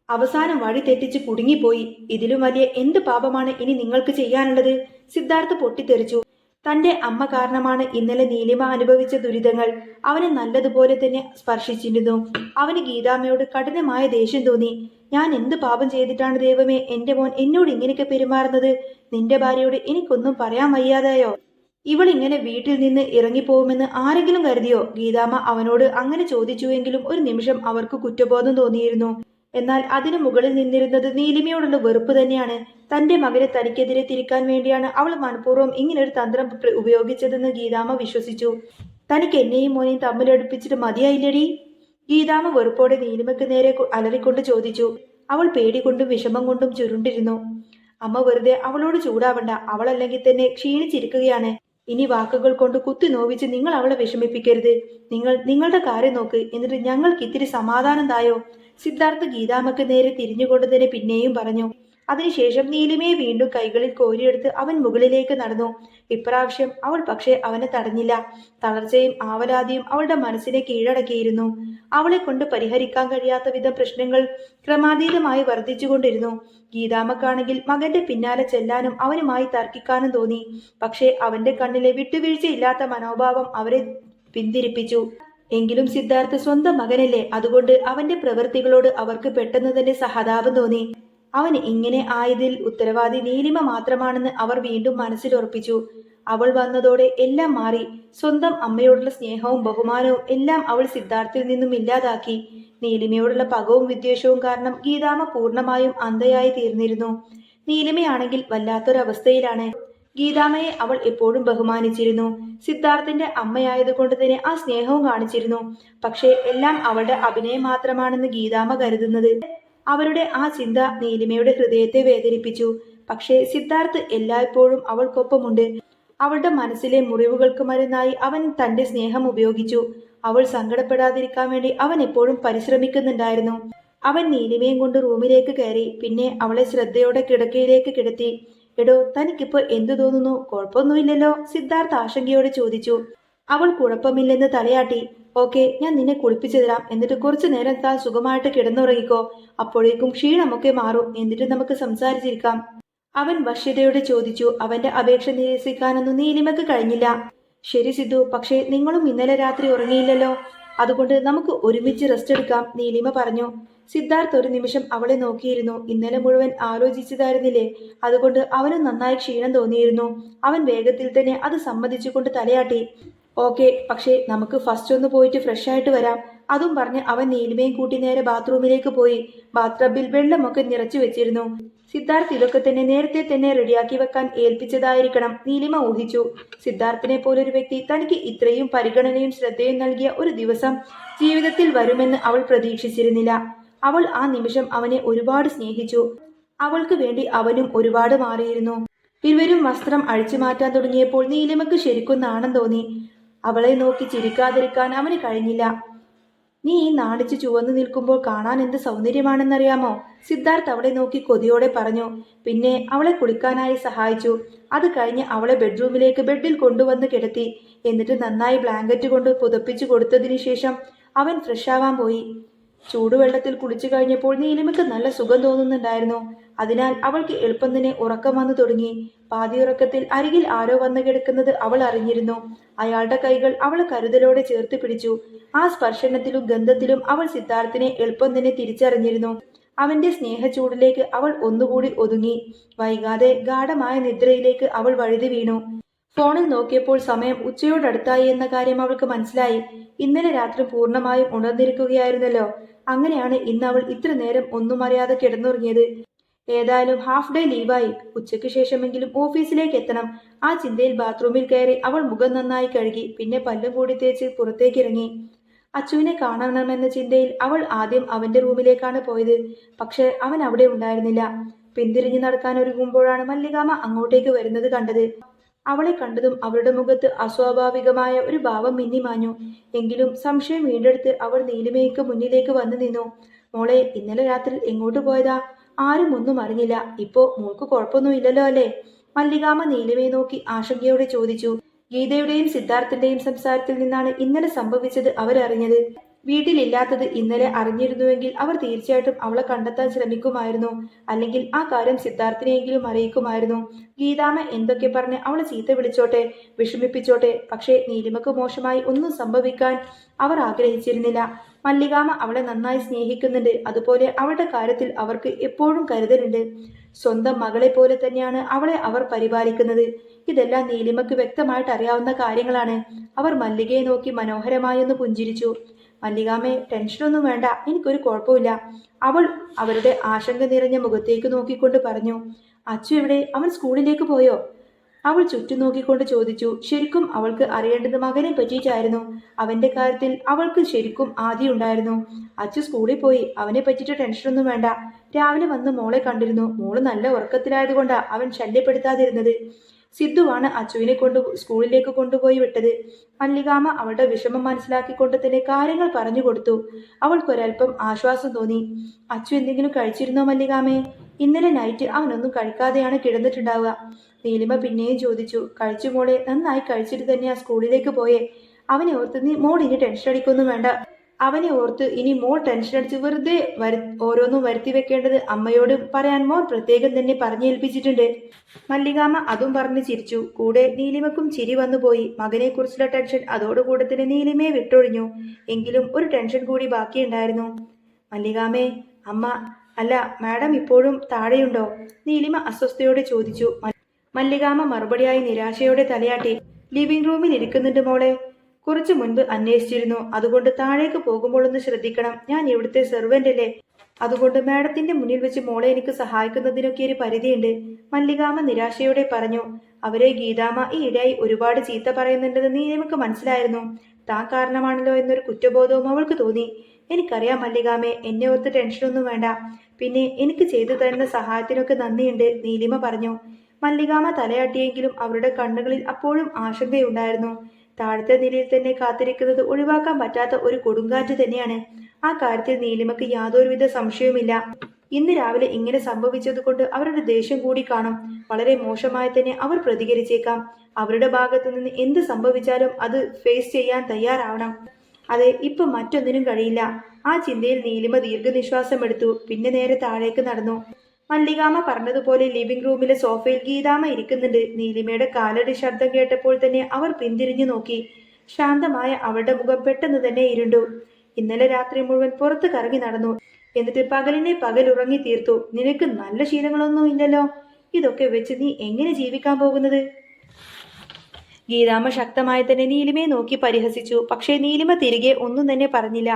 അവസാനം വഴി തെറ്റിച്ച് കുടുങ്ങിപ്പോയി. ഇതിലും വലിയ എന്ത് പാപമാണ് ഇനി നിങ്ങൾക്ക് ചെയ്യാനുള്ളത്? സിദ്ധാർത്ഥ പൊട്ടിത്തെറിച്ചു. തന്റെ അമ്മ കാരണമാണ് ഇന്നലെ നീലിമ അനുഭവിച്ച ദുരിതങ്ങൾ. അവനെ നല്ലതുപോലെ തന്നെ സ്പർശിച്ചിരുന്നു. അവന് ഗീതാമ്മയോട് കഠിനമായ ദേഷ്യം തോന്നി. ഞാൻ എന്ത് പാപം ചെയ്തിട്ടാണ് ദൈവമേ എന്റെ മോൻ എന്നോട് ഇങ്ങനെയൊക്കെ പെരുമാറുന്നത്? നിന്റെ ഭാര്യയോട് എനിക്കൊന്നും പറയാൻ വയ്യാതായോ? ഇവൾ ഇങ്ങനെ വീട്ടിൽ നിന്ന് ഇറങ്ങിപ്പോകുമെന്ന് ആരെങ്കിലും കരുതിയോ? ഗീതാമ്മ അവനോട് അങ്ങനെ ചോദിച്ചുവെങ്കിലും ഒരു നിമിഷം അവർക്ക് കുറ്റബോധം തോന്നിയിരുന്നു. എന്നാൽ അതിനു മുകളിൽ നിന്നിരുന്നത് നീലിമയോടുള്ള വെറുപ്പ് തന്നെയാണ്. തന്റെ മകനെ തനിക്കെതിരെ തിരിക്കാൻ വേണ്ടിയാണ് അവൾ മനഃപൂർവം ഇങ്ങനൊരു തന്ത്രം ഉപയോഗിച്ചതെന്ന് ഗീതാമ്മ വിശ്വസിച്ചു. തനിക്ക് എന്നെയും മോനെയും തമ്മിലടുപ്പിച്ചിട്ട് മതിയായില്ലടി. ഗീതാമ്മ വെറുപ്പോടെ നീലിമയ്ക്ക് നേരെ അലറിക്കൊണ്ട് ചോദിച്ചു. അവൾ പേടി കൊണ്ടും വിഷമം കൊണ്ടും ചുരുണ്ടിരുന്നു. അമ്മ വെറുതെ അവളോട് ചൂടാവണ്ട. അവളല്ലെങ്കിൽ തന്നെ ക്ഷീണിച്ചിരിക്കുകയാണ്. ഇനി വാക്കുകൾ കൊണ്ട് കുത്തി നോവിച്ച് നിങ്ങൾ അവളെ വിഷമിപ്പിക്കരുത്. നിങ്ങൾ നിങ്ങളുടെ കാര്യം നോക്ക്. എന്നിട്ട് ഞങ്ങൾക്ക് ഇത്തിരി സമാധാനം തായോ? സിദ്ധാർത്ഥ് ഗീതാമ്മക്ക് നേരെ തിരിഞ്ഞുകൊണ്ട് തന്നെ പിന്നെയും പറഞ്ഞു. അതിനുശേഷം നീലിമയെ വീണ്ടും കൈകളിൽ കോരിയെടുത്ത് അവൻ മുകളിലേക്ക് നടന്നു. ഇപ്രാവശ്യം അവൾ പക്ഷേ അവനെ തടഞ്ഞില്ല. തളർച്ചയും ആവലാതിയും അവളുടെ മനസ്സിനെ കീഴടക്കിയിരുന്നു. അവളെ കൊണ്ട് പരിഹരിക്കാൻ കഴിയാത്ത വിധം പ്രശ്നങ്ങൾ ക്രമാതീതമായി വർദ്ധിച്ചുകൊണ്ടിരുന്നു. ഗീതാമക്കാണെങ്കിൽ മകന്റെ പിന്നാലെ ചെല്ലാനും അവനുമായി തർക്കിക്കാനും തോന്നി. പക്ഷേ അവന്റെ കണ്ണിലെ വിട്ടുവീഴ്ചയില്ലാത്ത മനോഭാവം അവരെ പിന്തിരിപ്പിച്ചു. എങ്കിലും സിദ്ധാർത്ഥ് സ്വന്തം മകനല്ലേ? അതുകൊണ്ട് അവന്റെ പ്രവൃത്തികളോട് അവർക്ക് പെട്ടെന്ന് തന്നെ സഹതാപം തോന്നി. അവൻ ഇങ്ങനെ ആയതിൽ ഉത്തരവാദി നീലിമ മാത്രമാണെന്ന് അവർ വീണ്ടും മനസ്സിലുറപ്പിച്ചു. അവൾ വന്നതോടെ എല്ലാം മാറി. സ്വന്തം അമ്മയോടുള്ള സ്നേഹവും ബഹുമാനവും എല്ലാം അവൾ സിദ്ധാർത്ഥിൽ നിന്നും ഇല്ലാതാക്കി. നീലിമയോടുള്ള പകവും വിദ്വേഷവും കാരണം ഗീതാമ പൂർണമായും അന്ധയായി തീർന്നിരുന്നു. നീലിമയാണെങ്കിൽ വല്ലാത്തൊരവസ്ഥയിലാണ്. ഗീതാമയെ അവൾ എപ്പോഴും ബഹുമാനിച്ചിരുന്നു. സിദ്ധാർത്ഥിന്റെ അമ്മയായതുകൊണ്ട് തന്നെ ആ സ്നേഹവും കാണിച്ചിരുന്നു. പക്ഷേ എല്ലാം അവളുടെ അഭിനയം മാത്രമാണെന്ന് ഗീതാമ കരുതുന്നത്. അവരുടെ ആ ചിന്ത നീലിമയുടെ ഹൃദയത്തെ വേദനിപ്പിച്ചു. പക്ഷേ സിദ്ധാർത്ഥ് എല്ലായ്പ്പോഴും അവൾക്കൊപ്പമുണ്ട്. അവളുടെ മനസ്സിലെ മുറിവുകൾക്ക് മരുന്നായി അവൻ തന്റെ സ്നേഹം ഉപയോഗിച്ചു. അവൾ സങ്കടപ്പെടാതിരിക്കാൻ വേണ്ടി അവൻ എപ്പോഴും പരിശ്രമിക്കുന്നുണ്ടായിരുന്നു. അവൻ നീലിമയും കൊണ്ട് റൂമിലേക്ക് കയറി പിന്നെ അവളെ ശ്രദ്ധയോടെ കിടക്കയിലേക്ക് കിടത്തി. എടോ തനിക്കിപ്പോ എന്തു തോന്നുന്നു? കുഴപ്പമൊന്നുമില്ലല്ലോ സിദ്ധാർത്ഥ് ആശങ്കയോടെ ചോദിച്ചു. അവൾ കുഴപ്പമില്ലെന്ന് തലയാട്ടി. ഓക്കെ ഞാൻ നിന്നെ കുളിപ്പിച്ചു തരാം എന്നിട്ട് കുറച്ച് നേരം താൻ സുഖമായിട്ട് കിടന്നുറങ്ങിക്കോ. അപ്പോഴേക്കും ക്ഷീണമൊക്കെ മാറും. എന്നിട്ട് നമുക്ക് സംസാരിച്ചിരിക്കാം. അവൻ വശ്യതയോടെ ചോദിച്ചു അവന്റെ അപേക്ഷ നിരസിക്കാനൊന്നും നീലിമയ്ക്ക് കഴിഞ്ഞില്ല. ശരി സിദ്ധു പക്ഷേ നിങ്ങളും ഇന്നലെ രാത്രി ഉറങ്ങിയില്ലല്ലോ. അതുകൊണ്ട് നമുക്ക് ഒരുമിച്ച് റെസ്റ്റ് എടുക്കാം നീലിമ പറഞ്ഞു. സിദ്ധാർത്ഥ് ഒരു നിമിഷം അവളെ നോക്കിയിരുന്നു. ഇന്നലെ മുഴുവൻ ആലോചിച്ചതായിരുന്നില്ലേ? അതുകൊണ്ട് അവന് നന്നായി ക്ഷീണം തോന്നിയിരുന്നു. അവൻ വേഗത്തിൽ തന്നെ അത് സമ്മതിച്ചുകൊണ്ട് തലയാട്ടി. ഓക്കെ പക്ഷേ നമുക്ക് ഫസ്റ്റ് ഒന്ന് പോയിട്ട് ഫ്രഷ് ആയിട്ട് വരാം. അതും പറഞ്ഞ് അവൻ നീലിമയും കൂട്ടി നേരെ ബാത്റൂമിലേക്ക് പോയി. ബാത്ടബിൽ വെള്ളമൊക്കെ നിറച്ചു വെച്ചിരുന്നു. സിദ്ധാർത്ഥ് ഇതൊക്കെ തന്നെ നേരത്തെ തന്നെ റെഡിയാക്കി വെക്കാൻ ഏൽപ്പിച്ചതായിരിക്കണം. നീലിമ ഊഹിച്ചു. സിദ്ധാർത്ഥിനെ പോലൊരു വ്യക്തി തനിക്ക് ഇത്രയും പരിഗണനയും ശ്രദ്ധയും നൽകിയ ഒരു ദിവസം ജീവിതത്തിൽ വരുമെന്ന് അവൾ പ്രതീക്ഷിച്ചിരുന്നില്ല. അവൾ ആ നിമിഷം അവനെ ഒരുപാട് സ്നേഹിച്ചു. അവൾക്ക് വേണ്ടി അവനും ഒരുപാട് മാറിയിരുന്നു. ഇരുവരും വസ്ത്രം അഴിച്ചു മാറ്റാൻ തുടങ്ങിയപ്പോൾ നീലിമക്ക് ശരിക്കും നാണം തോന്നി. അവളെ നോക്കി ചിരിക്കാതിരിക്കാൻ അവന് കഴിഞ്ഞില്ല. നീ ഈ നാടിച്ച് ചുവന്നു നിൽക്കുമ്പോൾ കാണാൻ എന്ത് സൗന്ദര്യമാണെന്നറിയാമോ? സിദ്ധാർത്ഥ് അവളെ നോക്കി കൊതിയോടെ പറഞ്ഞു. പിന്നെ അവളെ കുളിക്കാനായി സഹായിച്ചു. അത് കഴിഞ്ഞ് അവളെ ബെഡ്റൂമിലേക്ക് ബെഡിൽ കൊണ്ടുവന്ന് കിടത്തി. എന്നിട്ട് നന്നായി ബ്ലാങ്കറ്റ് കൊണ്ട് പുതപ്പിച്ചു കൊടുത്തതിനു ശേഷം അവൻ ഫ്രഷ് ആവാൻ പോയി. ചൂടുവെള്ളത്തിൽ കുളിച്ചു കഴിഞ്ഞപ്പോൾ നീലിമയ്ക്ക് നല്ല സുഖം തോന്നുന്നുണ്ടായിരുന്നു. അതിനാൽ അവൾക്ക് എളുപ്പം തന്നെ ഉറക്കം വന്നു തുടങ്ങി. പാതിയുറക്കത്തിൽ അരികിൽ ആരോ വന്നു കിടക്കുന്നത് അവൾ അറിഞ്ഞിരുന്നു. അയാളുടെ കൈകൾ അവളെ കരുതലോടെ ചേർത്ത് പിടിച്ചു. ആ സ്പർശനത്തിലും ഗന്ധത്തിലും അവൾ സിദ്ധാർത്ഥിനെ എളുപ്പം തന്നെ തിരിച്ചറിഞ്ഞിരുന്നു. അവന്റെ സ്നേഹച്ചൂടിലേക്ക് അവൾ ഒന്നുകൂടി ഒതുങ്ങി. വൈകാതെ ഗാഠമായ നിദ്രയിലേക്ക് അവൾ വഴുതി വീണു. ഫോണിൽ നോക്കിയപ്പോൾ സമയം ഉച്ചയോടടുത്തായി എന്ന കാര്യം അവൾക്ക് മനസ്സിലായി. ഇന്നലെ രാത്രി പൂർണമായും ഉണർന്നിരിക്കുകയായിരുന്നല്ലോ. അങ്ങനെയാണ് ഇന്ന് അവൾ ഇത്ര നേരം ഒന്നും അറിയാതെ കിടന്നുറങ്ങിയത്. ഏതായാലും ഹാഫ് ഡേ ലീവായി ഉച്ചയ്ക്ക് ശേഷമെങ്കിലും ഓഫീസിലേക്ക് എത്തണം. ആ ചിന്തയിൽ ബാത്റൂമിൽ കയറി അവൾ മുഖം നന്നായി കഴുകി പിന്നെ പല്ലും കൂടി തേച്ച് പുറത്തേക്കിറങ്ങി അച്ചുവിനെ കാണണമെന്ന ചിന്തയിൽ അവൾ ആദ്യം അവന്റെ റൂമിലേക്കാണ് പോയത്. പക്ഷെ അവൻ അവിടെ ഉണ്ടായിരുന്നില്ല. പിന്തിരിഞ്ഞു നടക്കാൻ ഒരുങ്ങുമ്പോഴാണ് മല്ലികാമ അങ്ങോട്ടേക്ക് വരുന്നത് കണ്ടത്. അവളെ കണ്ടതും അവളുടെ മുഖത്ത് അസ്വാഭാവികമായ ഒരു ഭാവം മിന്നിമാഞ്ഞു എങ്കിലും സംശയം വീണ്ടെടുത്ത് അവൾ നീലിമയ്ക്ക് മുന്നിലേക്ക് വന്നു നിന്നു. മോളെ ഇന്നലെ രാത്രി എങ്ങോട്ട് പോയതാ? ആരും ഒന്നും അറിഞ്ഞില്ല. ഇപ്പോ മോൾക്ക് കുഴപ്പമൊന്നും ഇല്ലല്ലോ അല്ലേ? മല്ലികാമ നീലിമയെ നോക്കി ആശങ്കയോടെ ചോദിച്ചു ഗീതയുടെയും സിദ്ധാർത്ഥന്റെയും സംസാരത്തിൽ നിന്നാണ് ഇന്നലെ സംഭവിച്ചത് അവരറിഞ്ഞത്? വീട്ടിലില്ലാത്തത് ഇന്നലെ അറിഞ്ഞിരുന്നുവെങ്കിൽ അവർ തീർച്ചയായിട്ടും അവളെ കണ്ടെത്താൻ ശ്രമിക്കുമായിരുന്നു. അല്ലെങ്കിൽ ആ കാര്യം സിദ്ധാർത്ഥിനെയെങ്കിലും അറിയിക്കുമായിരുന്നു. ഗീതാമ എന്തൊക്കെ പറഞ്ഞ് അവളെ ചീത്ത വിളിച്ചോട്ടെ വിഷമിപ്പിച്ചോട്ടെ പക്ഷേ നീലിമക്ക് മോശമായി ഒന്നും സംഭവിക്കാൻ അവർ ആഗ്രഹിച്ചിരുന്നില്ല. മല്ലികാമ അവളെ നന്നായി സ്നേഹിക്കുന്നുണ്ട്. അതുപോലെ അവളുടെ കാര്യത്തിൽ അവർക്ക് എപ്പോഴും കരുതലുണ്ട്. സ്വന്തം മകളെ പോലെ തന്നെയാണ് അവളെ അവർ പരിപാലിക്കുന്നത്. ഇതെല്ലാം നീലിമക്ക് വ്യക്തമായിട്ട് അറിയാവുന്ന കാര്യങ്ങളാണ്. അവർ മല്ലികയെ നോക്കി മനോഹരമായൊന്ന് പുഞ്ചിരിച്ചു. മല്ലികാമേ ടെൻഷനൊന്നും വേണ്ട എനിക്കൊരു കുഴപ്പമില്ല. അവൾ അവരുടെ ആശങ്ക നിറഞ്ഞ മുഖത്തേക്ക് നോക്കിക്കൊണ്ട് പറഞ്ഞു അച്ചു എവിടെ? അവൻ സ്കൂളിലേക്ക് പോയോ? അവൾ ചുറ്റും നോക്കിക്കൊണ്ട് ചോദിച്ചു ശരിക്കും അവൾക്ക് അറിയേണ്ടത് മകനെ പറ്റിയിട്ടായിരുന്നു. അവന്റെ കാര്യത്തിൽ അവൾക്ക് ശരിക്കും ആദ്യം ഉണ്ടായിരുന്നു. അച്ചു സ്കൂളിൽ പോയി അവനെ പറ്റിയിട്ട് ടെൻഷനൊന്നും വേണ്ട. രാവിലെ വന്ന് മോളെ കണ്ടിരുന്നു. മോൾ നല്ല ഉറക്കത്തിലായതുകൊണ്ടാ അവൻ ശല്യപ്പെടുത്താതിരുന്നത്. സിദ്ധുവാണ് അച്ചുവിനെ കൊണ്ടു സ്കൂളിലേക്ക് കൊണ്ടുപോയി വിട്ടത്. മല്ലികാമ അവളുടെ വിഷമം മനസ്സിലാക്കിക്കൊണ്ട് തന്നെ കാര്യങ്ങൾ പറഞ്ഞു കൊടുത്തു. അവൾക്കൊരൽപ്പം ആശ്വാസം തോന്നി. അച്ചു എന്തെങ്കിലും കഴിച്ചിരുന്നോ മല്ലികാമേ? ഇന്നലെ നൈറ്റ് അവനൊന്നും കഴിക്കാതെയാണ് കിടന്നിട്ടുണ്ടാവുക. നീലിമ പിന്നെയും ചോദിച്ചു കഴിച്ചു മോളെ നന്നായി കഴിച്ചിട്ട് തന്നെയാ സ്കൂളിലേക്ക് പോയേ. അവനെ ഓർത്ത് നീ മോളിന് ടെൻഷൻ അടിക്കൊന്നും വേണ്ട. അവനെ ഓർത്ത് ഇനി മോൾ ടെൻഷൻ അടിച്ച് വെറുതെ ഓരോന്നും വരുത്തി വെക്കേണ്ടത് അമ്മയോട് പറയാൻ മോൻ പ്രത്യേകം തന്നെ പറഞ്ഞേൽപ്പിച്ചിട്ടുണ്ട്. മല്ലികാമ്മ അതും പറഞ്ഞ് ചിരിച്ചു. കൂടെ നീലിമക്കും ചിരി വന്നുപോയി മകനെക്കുറിച്ചുള്ള ടെൻഷൻ അതോടുകൂടെ തന്നെ നീലിമയെ വിട്ടൊഴിഞ്ഞു. എങ്കിലും ഒരു ടെൻഷൻ കൂടി ബാക്കിയുണ്ടായിരുന്നു. മല്ലികാമേ അമ്മ അല്ല മാഡം ഇപ്പോഴും താഴെയുണ്ടോ? നീലിമ അസ്വസ്ഥയോടെ ചോദിച്ചു. മല്ലികാമ മറുപടിയായി നിരാശയോടെ തലയാട്ടി. ലിവിംഗ് റൂമിൽ ഇരിക്കുന്നുണ്ട് മോളെ. കുറച്ചു മുൻപ് അന്വേഷിച്ചിരുന്നു. അതുകൊണ്ട് താഴേക്ക് പോകുമ്പോൾ ഒന്ന് ശ്രദ്ധിക്കണം. ഞാൻ ഇവിടുത്തെ സെർവന്റ് അല്ലേ അതുകൊണ്ട് മാഡത്തിന്റെ മുന്നിൽ വെച്ച് മോളെ എനിക്ക് സഹായിക്കുന്നതിനൊക്കെ ഒരു പരിധിയുണ്ട്. മല്ലികാമ നിരാശയോടെ പറഞ്ഞു അവരെ ഗീതാമ ഈ ഇടയായി ഒരുപാട് ചീത്ത പറയുന്നുണ്ടെന്ന് നീ നമുക്ക് മനസ്സിലായിരുന്നു. താൻ കാരണമാണല്ലോ എന്നൊരു കുറ്റബോധവും അവൾക്ക് തോന്നി. എനിക്കറിയാം മല്ലികാമേ എന്നെ ഓർത്ത് ടെൻഷനൊന്നും വേണ്ട. പിന്നെ എനിക്ക് ചെയ്തു തരുന്ന സഹായത്തിനൊക്കെ നന്ദിയുണ്ട് നീലിമ പറഞ്ഞു. മല്ലികാമ തലയാട്ടിയെങ്കിലും അവരുടെ കണ്ണുകളിൽ അപ്പോഴും ആശങ്കയുണ്ടായിരുന്നു. താഴത്തെ നിലയിൽ തന്നെ കാത്തിരിക്കുന്നത് ഒഴിവാക്കാൻ പറ്റാത്ത ഒരു കൊടുങ്കാറ്റ് തന്നെയാണ്. ആ കാര്യത്തിൽ നീലിമക്ക് യാതൊരുവിധ സംശയവുമില്ല. ഇന്ന് രാവിലെ ഇങ്ങനെ സംഭവിച്ചതുകൊണ്ട് അവരുടെ ദേഷ്യം കൂടി കാണും. വളരെ മോശമായി തന്നെ അവർ പ്രതികരിച്ചേക്കാം. അവരുടെ ഭാഗത്തു നിന്ന് എന്ത് സംഭവിച്ചാലും അത് ഫേസ് ചെയ്യാൻ തയ്യാറാവണം. അതെ ഇപ്പൊ മറ്റൊന്നിനും കഴിയില്ല. ആ ചിന്തയിൽ നീലിമ ദീർഘനിശ്വാസം എടുത്തു പിന്നെ നേരെ താഴേക്ക് നടന്നു. മല്ലികാമ പറഞ്ഞതുപോലെ ലിവിംഗ് റൂമിലെ സോഫയിൽ ഗീതാമ ഇരിക്കുന്നുണ്ട്. നീലിമയുടെ കാലടി ശബ്ദം കേട്ടപ്പോൾ തന്നെ അവർ പിന്തിരിഞ്ഞു നോക്കി. ശാന്തമായ അവളുടെ മുഖം പെട്ടെന്ന് തന്നെ ഇരുണ്ടു. ഇന്നലെ രാത്രി മുഴുവൻ പുറത്ത് കറങ്ങി നടന്നു. എന്നിട്ട് പകലിനെ പകൽ ഉറങ്ങി തീർത്തു. നിനക്ക് നല്ല ശീലങ്ങളൊന്നും ഇല്ലല്ലോ. ഇതൊക്കെ വെച്ച് നീ എങ്ങനെ ജീവിക്കാൻ പോകുന്നത്? ഗീതാമ ശക്തമായി തന്നെ നീലിമയെ നോക്കി പരിഹസിച്ചു. പക്ഷേ നീലിമ തിരികെ ഒന്നും തന്നെ പറഞ്ഞില്ല.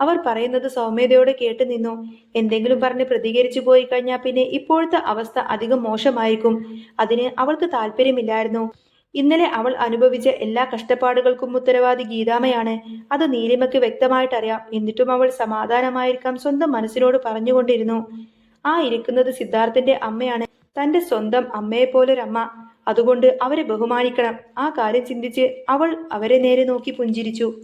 അവർ പറയുന്നത് സൗമ്യതയോടെ കേട്ടു നിന്നു. എന്തെങ്കിലും പറഞ്ഞ് പ്രതികരിച്ചു പോയി കഴിഞ്ഞാൽ പിന്നെ ഇപ്പോഴത്തെ അവസ്ഥ അധികം മോശമായിരിക്കും. അതിന് അവൾക്ക് താല്പര്യമില്ലായിരുന്നു. ഇന്നലെ അവൾ അനുഭവിച്ച എല്ലാ കഷ്ടപ്പാടുകൾക്കും ഉത്തരവാദി ഗീതാമയാണ്. അത് നീലിമയ്ക്ക് വ്യക്തമായിട്ടറിയാം. എന്നിട്ടും അവൾ സമാധാനമായിരിക്കാം സ്വന്തം മനസ്സിനോട് പറഞ്ഞുകൊണ്ടിരുന്നു. ആ ഇരിക്കുന്നത് സിദ്ധാർത്ഥന്റെ അമ്മയാണ്. തന്റെ സ്വന്തം അമ്മയെപ്പോലൊരമ്മ. അതുകൊണ്ട് അവരെ ബഹുമാനിക്കണം. ആ കാര്യം ചിന്തിച്ച് അവൾ അവരെ നേരെ നോക്കി പുഞ്ചിരിച്ചു.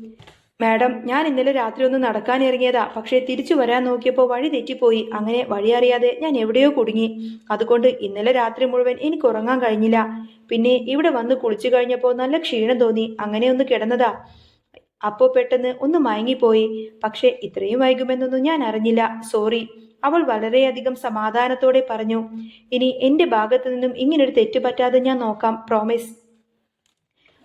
മാഡം ഞാൻ ഇന്നലെ രാത്രി ഒന്ന് നടക്കാൻ ഇറങ്ങിയതാ പക്ഷേ തിരിച്ചു വരാൻ നോക്കിയപ്പോൾ വഴി തെറ്റിപ്പോയി. അങ്ങനെ വഴി അറിയാതെ ഞാൻ എവിടെയോ കുടുങ്ങി. അതുകൊണ്ട് ഇന്നലെ രാത്രി മുഴുവൻ എനിക്ക് ഉറങ്ങാൻ കഴിഞ്ഞില്ല. പിന്നെ ഇവിടെ വന്ന് കുളിച്ചു കഴിഞ്ഞപ്പോൾ നല്ല ക്ഷീണം തോന്നി. അങ്ങനെ ഒന്ന് കിടന്നതാ. അപ്പോൾ പെട്ടെന്ന് ഒന്ന് മയങ്ങിപ്പോയി. പക്ഷേ ഇത്രയും വൈകുമെന്നൊന്നും ഞാൻ അറിഞ്ഞില്ല. സോറി. അവൾ വളരെയധികം സമാധാനത്തോടെ പറഞ്ഞു. ഇനി എന്റെ ഭാഗത്തു നിന്നും ഇങ്ങനൊരു തെറ്റ് പറ്റാതെ ഞാൻ നോക്കാം. പ്രോമിസ്.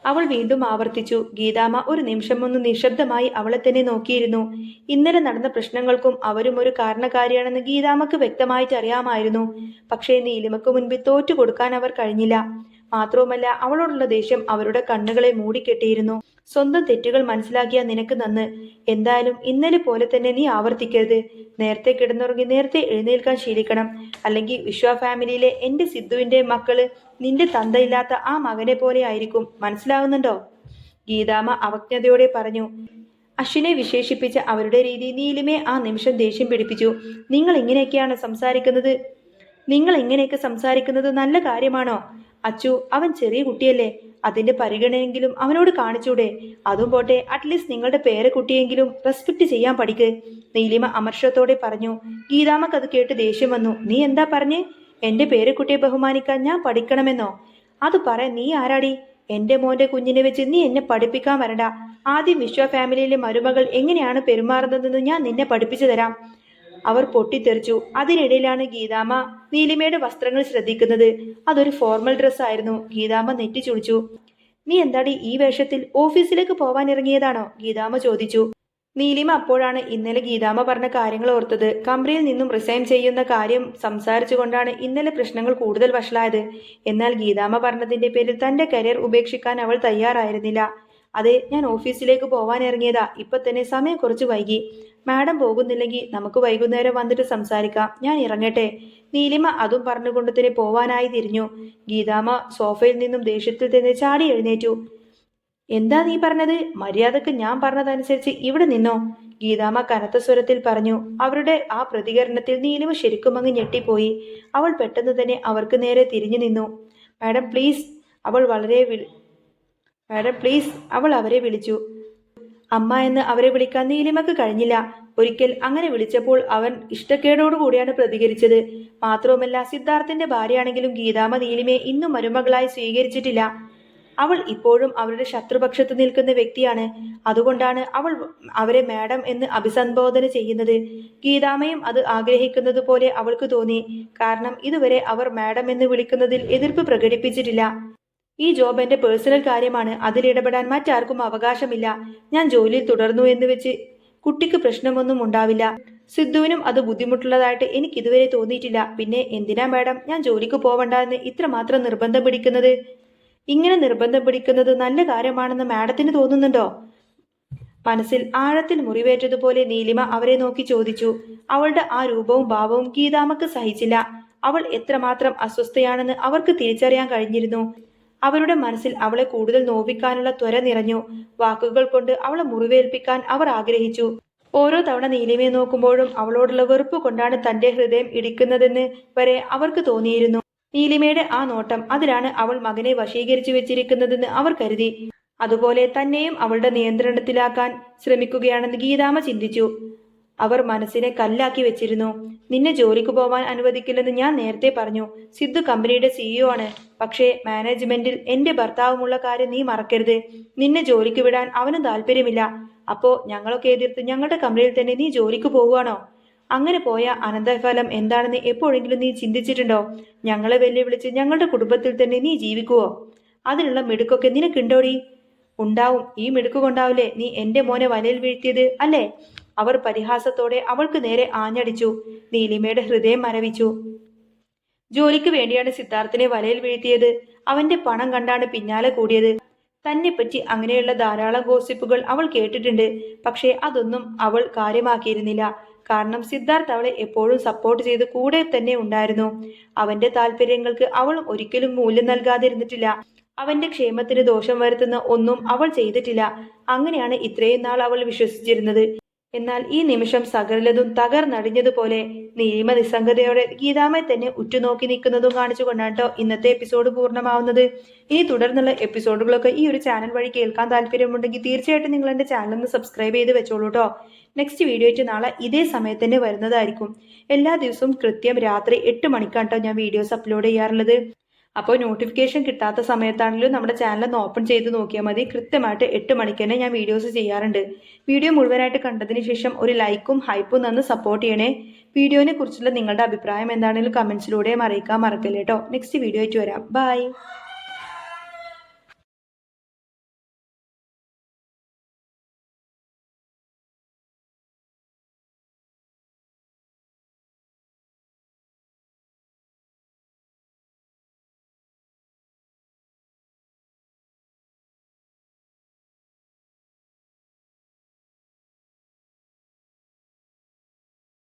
അവൾ വീണ്ടും ആവർത്തിച്ചു ഗീതാമ്മ ഒരു നിമിഷം ഒന്ന് നിശബ്ദമായി അവളെ തന്നെ നോക്കിയിരുന്നു. ഇന്നലെ നടന്ന പ്രശ്നങ്ങൾക്കും അവരും ഒരു കാരണക്കാരിയാണെന്ന് ഗീതാമ്മക്ക് വ്യക്തമായിട്ട് അറിയാമായിരുന്നു. പക്ഷേ നീലിമക്ക് മുൻപിൽ തോറ്റു കൊടുക്കാൻ അവർ കഴിഞ്ഞില്ല. മാത്രവുമല്ല അവളോടുള്ള ദേഷ്യം അവരുടെ കണ്ണുകളെ മൂടിക്കെട്ടിയിരുന്നു. സ്വന്തം തെറ്റുകൾ മനസ്സിലാക്കിയ നിനക്ക് നന്ന്. എന്തായാലും ഇന്നലെ പോലെ തന്നെ നീ ആവർത്തിക്കരുത്. നേരത്തെ കിടന്നുറങ്ങി നേരത്തെ എഴുന്നേൽക്കാൻ ശീലിക്കണം. അല്ലെങ്കിൽ വിശ്വ ഫാമിലിയിലെ എന്റെ സിദ്ധുവിന്റെ മക്കൾ നിന്റെ തന്തയില്ലാത്ത ആ മകനെ പോലെ ആയിരിക്കും. മനസ്സിലാവുന്നുണ്ടോ? ഗീതാമ അവജ്ഞതയോടെ പറഞ്ഞു. അശ്വിനെ വിശേഷിപ്പിച്ച അവരുടെ രീതി നീലിമെ ആ നിമിഷം ദേഷ്യം പിടിപ്പിച്ചു. നിങ്ങൾ ഇങ്ങനെയൊക്കെയാണ് സംസാരിക്കുന്നത്? നിങ്ങൾ ഇങ്ങനെയൊക്കെ സംസാരിക്കുന്നത് നല്ല കാര്യമാണോ? അച്ചു അവൻ ചെറിയ കുട്ടിയല്ലേ? അതിന്റെ പരിഗണനെങ്കിലും അവനോട് കാണിച്ചൂടെ. അതും പോട്ടെ അറ്റ്ലീസ്റ്റ് നിങ്ങളുടെ പേരക്കുട്ടിയെങ്കിലും റെസ്പെക്ട് ചെയ്യാൻ പഠിക്ക്. നീലിമ അമർഷത്തോടെ പറഞ്ഞു ഗീതാമക്ക് അത് കേട്ട് ദേഷ്യം വന്നു. നീ എന്താ പറഞ്ഞേ? എന്റെ പേരക്കുട്ടിയെ ബഹുമാനിക്കാൻ ഞാൻ പഠിക്കണമെന്നോ? അത് പറ നീ ആരാടി? എന്റെ മോന്റെ കുഞ്ഞിനെ വെച്ച് നീ എന്നെ പഠിപ്പിക്കാൻ വരണ്ട. ആദ്യം വിശ്വ ഫാമിലിയിലെ മരുമകൾ എങ്ങനെയാണ് പെരുമാറുന്നതെന്ന് ഞാൻ നിന്നെ പഠിപ്പിച്ചു തരാം. അവർ പൊട്ടിത്തെറിച്ചു. അതിനിടയിലാണ് ഗീതാമ്മ നീലിമയുടെ വസ്ത്രങ്ങൾ ശ്രദ്ധിക്കുന്നത്. അതൊരു ഫോർമൽ ഡ്രസ് ആയിരുന്നു. ഗീതാമ്മ നെറ്റി ചുളിച്ചു. നീ എന്താടി ഈ വേഷത്തിൽ ഓഫീസിലേക്ക് പോവാൻ ഇറങ്ങിയതാണോ? ഗീതാമ്മ ചോദിച്ചു. നീലിമ അപ്പോഴാണ് ഇന്നലെ ഗീതാമ്മ പറഞ്ഞ കാര്യങ്ങൾ ഓർത്തത്. കമ്പനിയിൽ നിന്നും റിസൈൻ ചെയ്യുന്ന കാര്യം സംസാരിച്ചുകൊണ്ടാണ് ഇന്നലെ പ്രശ്നങ്ങൾ കൂടുതൽ വഷളായത്. എന്നാൽ ഗീതാമ്മ പറഞ്ഞതിന്റെ പേരിൽ തന്റെ കരിയർ ഉപേക്ഷിക്കാൻ അവൾ തയ്യാറായിരുന്നില്ല. അതെ ഞാൻ ഓഫീസിലേക്ക് പോവാൻ ഇറങ്ങിയതാ. ഇപ്പൊ തന്നെ സമയം കുറച്ച് വൈകി. മാഡം പോകുന്നില്ലെങ്കിൽ നമുക്ക് വൈകുന്നേരം വന്നിട്ട് സംസാരിക്കാം. ഞാൻ ഇറങ്ങട്ടെ. നീലിമ അതും പറഞ്ഞുകൊണ്ട് തന്നെ പോവാനായി തിരിഞ്ഞു. ഗീതാമ്മ സോഫയിൽ നിന്നും ദേഷ്യത്തിൽ തന്നെ ചാടി എഴുന്നേറ്റു. എന്താ നീ പറഞ്ഞത്? മര്യാദയ്ക്ക് ഞാൻ പറഞ്ഞതനുസരിച്ച് ഇവിടെ നിന്നോ? ഗീതാമ്മ കനത്ത സ്വരത്തിൽ പറഞ്ഞു. അവരുടെ ആ പ്രതികരണത്തിൽ നീലിമ ശരിക്കും അങ്ങ് ഞെട്ടിപ്പോയി. അവൾ പെട്ടെന്ന് തന്നെ അവർക്ക് നേരെ തിരിഞ്ഞു നിന്നു. മാഡം പ്ലീസ് അവൾ വളരെ വിളി മാഡം പ്ലീസ് അവൾ അവരെ വിളിച്ചു. അമ്മ എന്ന് അവരെ വിളിക്കാൻ നീലിമക്ക് കഴിഞ്ഞില്ല. ഒരിക്കൽ അങ്ങനെ വിളിച്ചപ്പോൾ അവൻ ഇഷ്ടക്കേടോടുകൂടിയാണ് പ്രതികരിച്ചത്. മാത്രവുമല്ല സിദ്ധാർത്ഥന്റെ ഭാര്യയാണെങ്കിലും ഗീതാമ്മ നീലിമയെ ഇന്നും മരുമകളായി സ്വീകരിച്ചിട്ടില്ല. അവൾ ഇപ്പോഴും അവരുടെ ശത്രുപക്ഷത്ത് നിൽക്കുന്ന വ്യക്തിയാണ്. അതുകൊണ്ടാണ് അവൾ അവരെ മാഡം എന്ന് അഭിസംബോധന ചെയ്യുന്നത്. ഗീതാമയും അത് ആഗ്രഹിക്കുന്നത് പോലെ അവൾക്ക് തോന്നി. കാരണം ഇതുവരെ അവർ മാഡം എന്ന് വിളിക്കുന്നതിൽ എതിർപ്പ് പ്രകടിപ്പിച്ചിട്ടില്ല. ഈ ജോബ് എന്റെ പേഴ്സണൽ കാര്യമാണ്. അതിലിടപെടാൻ മറ്റാർക്കും അവകാശമില്ല. ഞാൻ ജോലിയിൽ തുടർന്നു എന്ന് വെച്ച് കുട്ടിക്ക് പ്രശ്നമൊന്നും ഉണ്ടാവില്ല. സിദ്ധുവിനും അത് ബുദ്ധിമുട്ടുള്ളതായിട്ട് എനിക്ക് ഇതുവരെ തോന്നിയിട്ടില്ല. പിന്നെ എന്തിനാ മാഡം ഞാൻ ജോലിക്ക് പോവണ്ട എന്ന് ഇത്രമാത്രം നിർബന്ധം പിടിക്കുന്നത്? ഇങ്ങനെ നിർബന്ധം പിടിക്കുന്നത് നല്ല കാര്യമാണെന്ന് മാഡത്തിന് തോന്നുന്നുണ്ടോ? മനസ്സിൽ ആഴത്തിൽ മുറിവേറ്റതുപോലെ നീലിമ അവരെ നോക്കി ചോദിച്ചു. അവളുടെ ആ രൂപവും ഭാവവും ഗീതാമക്ക് സഹിച്ചില്ല. അവൾ എത്രമാത്രം അസ്വസ്ഥയാണെന്ന് അവർക്ക് തിരിച്ചറിയാൻ കഴിഞ്ഞിരുന്നു. അവരുടെ മനസ്സിൽ അവളെ കൂടുതൽ നോവിക്കാനുള്ള ത്വര നിറഞ്ഞു. വാക്കുകൾ കൊണ്ട് അവളെ മുറിവേൽപ്പിക്കാൻ അവർ ആഗ്രഹിച്ചു. ഓരോ തവണ നീലിമയെ നോക്കുമ്പോഴും അവളോടുള്ള വെറുപ്പ് കൊണ്ടാണ് തന്റെ ഹൃദയം ഇടിക്കുന്നതെന്ന് വരെ അവർക്ക് തോന്നിയിരുന്നു. നീലിമയുടെ ആ നോട്ടം അതിലാണ് അവൾ മകനെ വശീകരിച്ചു വെച്ചിരിക്കുന്നതെന്ന് അവർ കരുതി. അതുപോലെ തന്നെയും അവളുടെ നിയന്ത്രണത്തിലാക്കാൻ ശ്രമിക്കുകയാണെന്ന് ഗീതാമ്മ ചിന്തിച്ചു. അവർ മനസ്സിനെ കല്ലാക്കി വെച്ചിരുന്നു. നിന്നെ ജോലിക്ക് പോവാൻ അനുവദിക്കില്ലെന്ന് ഞാൻ നേരത്തെ പറഞ്ഞു. സിദ്ധു കമ്പനിയുടെ സിഇഒ ആണ്. പക്ഷേ മാനേജ്മെന്റിൽ എന്റെ ഭർത്താവുമുള്ള കാര്യം നീ മറക്കരുത്. നിന്നെ ജോലിക്ക് വിടാൻ അവനും താല്പര്യമില്ല. അപ്പോ ഞങ്ങളൊക്കെ എതിർത്ത് ഞങ്ങളുടെ കമ്പനിയിൽ തന്നെ നീ ജോലിക്ക് പോവുകയാണോ? അങ്ങനെ പോയ അനന്തഫലം എന്താണെന്ന് എപ്പോഴെങ്കിലും നീ ചിന്തിച്ചിട്ടുണ്ടോ? ഞങ്ങളെ വെല്ലുവിളിച്ച് ഞങ്ങളുടെ കുടുംബത്തിൽ തന്നെ നീ ജീവിക്കുവോ? അതിനുള്ള മിടുക്കൊക്കെ നിനക്കുണ്ടോടി? ഉണ്ടാവും. ഈ മിടുക്കുകൊണ്ടാവില്ലേ നീ എന്റെ മോനെ വലയിൽ വീഴ്ത്തിയത് അല്ലേ? അവർ പരിഹാസത്തോടെ അവൾക്ക് നേരെ ആഞ്ഞടിച്ചു. നീലിമയുടെ ഹൃദയം മരവിച്ചു. ജോലിക്ക് വേണ്ടിയാണ് സിദ്ധാർത്ഥിനെ വലയിൽ വീഴ്ത്തിയത്. അവന്റെ പണം കണ്ടാണ് പിന്നാലെ കൂടിയത്. തന്നെപ്പറ്റി അങ്ങനെയുള്ള ധാരാളം ഗോസിപ്പുകൾ അവൾ കേട്ടിട്ടുണ്ട്. പക്ഷേ അതൊന്നും അവൾ കാര്യമാക്കിയിരുന്നില്ല. കാരണം സിദ്ധാർത്ഥ് അവളെ എപ്പോഴും സപ്പോർട്ട് ചെയ്ത് കൂടെ തന്നെ ഉണ്ടായിരുന്നു. അവന്റെ താല്പര്യങ്ങൾക്ക് അവൾ ഒരിക്കലും മൂല്യം നൽകാതിരുന്നിട്ടില്ല. അവന്റെ ക്ഷേമത്തിന് ദോഷം വരുത്തുന്ന ഒന്നും അവൾ ചെയ്തിട്ടില്ല. അങ്ങനെയാണ് ഇത്രയും നാൾ അവൾ വിശ്വസിച്ചിരുന്നത്. എന്നാൽ ഈ നിമിഷം സകലതും തകർന്നടിഞ്ഞതുപോലെ നീലിമ നിസ്സംഗതയോടെ ഗീതാമയെ തന്നെ ഉറ്റുനോക്കി നിൽക്കുന്നതും കാണിച്ചുകൊണ്ടാണ് കേട്ടോ ഇന്നത്തെ എപ്പിസോഡ് പൂർണമാവുന്നത്. ഇനി തുടർന്നുള്ള എപ്പിസോഡുകളൊക്കെ ഈ ഒരു ചാനൽ വഴി കേൾക്കാൻ താല്പര്യമുണ്ടെങ്കിൽ തീർച്ചയായിട്ടും നിങ്ങൾ എന്റെ ചാനൽ ഒന്ന് സബ്സ്ക്രൈബ് ചെയ്ത് വെച്ചോളൂ കേട്ടോ നെക്സ്റ്റ് വീഡിയോ ആയിട്ട് നാളെ ഇതേ സമയത്ത് തന്നെ വരുന്നതായിരിക്കും. എല്ലാ ദിവസവും കൃത്യം രാത്രി എട്ട് മണിക്കാണ് കേട്ടോ ഞാൻ വീഡിയോസ് അപ്ലോഡ് ചെയ്യാറുള്ളത്. അപ്പോൾ നോട്ടിഫിക്കേഷൻ കിട്ടാത്ത സമയത്താണെങ്കിലും നമ്മുടെ ചാനൽ ഒന്ന് ഓപ്പൺ ചെയ്ത് നോക്കിയാൽ മതി. കൃത്യമായിട്ട് എട്ട് മണിക്ക് തന്നെ ഞാൻ വീഡിയോസ് ചെയ്യാറുണ്ട്. വീഡിയോ മുഴുവനായിട്ട് കണ്ടതിന് ശേഷം ഒരു ലൈക്കും ഹൈപ്പും തന്ന് സപ്പോർട്ട് ചെയ്യണേ. വീഡിയോനെ കുറിച്ചുള്ള നിങ്ങളുടെ അഭിപ്രായം എന്താണെങ്കിലും കമൻസിലൂടെയും അറിയിക്കാൻ മറക്കല്ലേ കേട്ടോ നെക്സ്റ്റ് വീഡിയോ ആയിട്ട് വരാം. ബൈ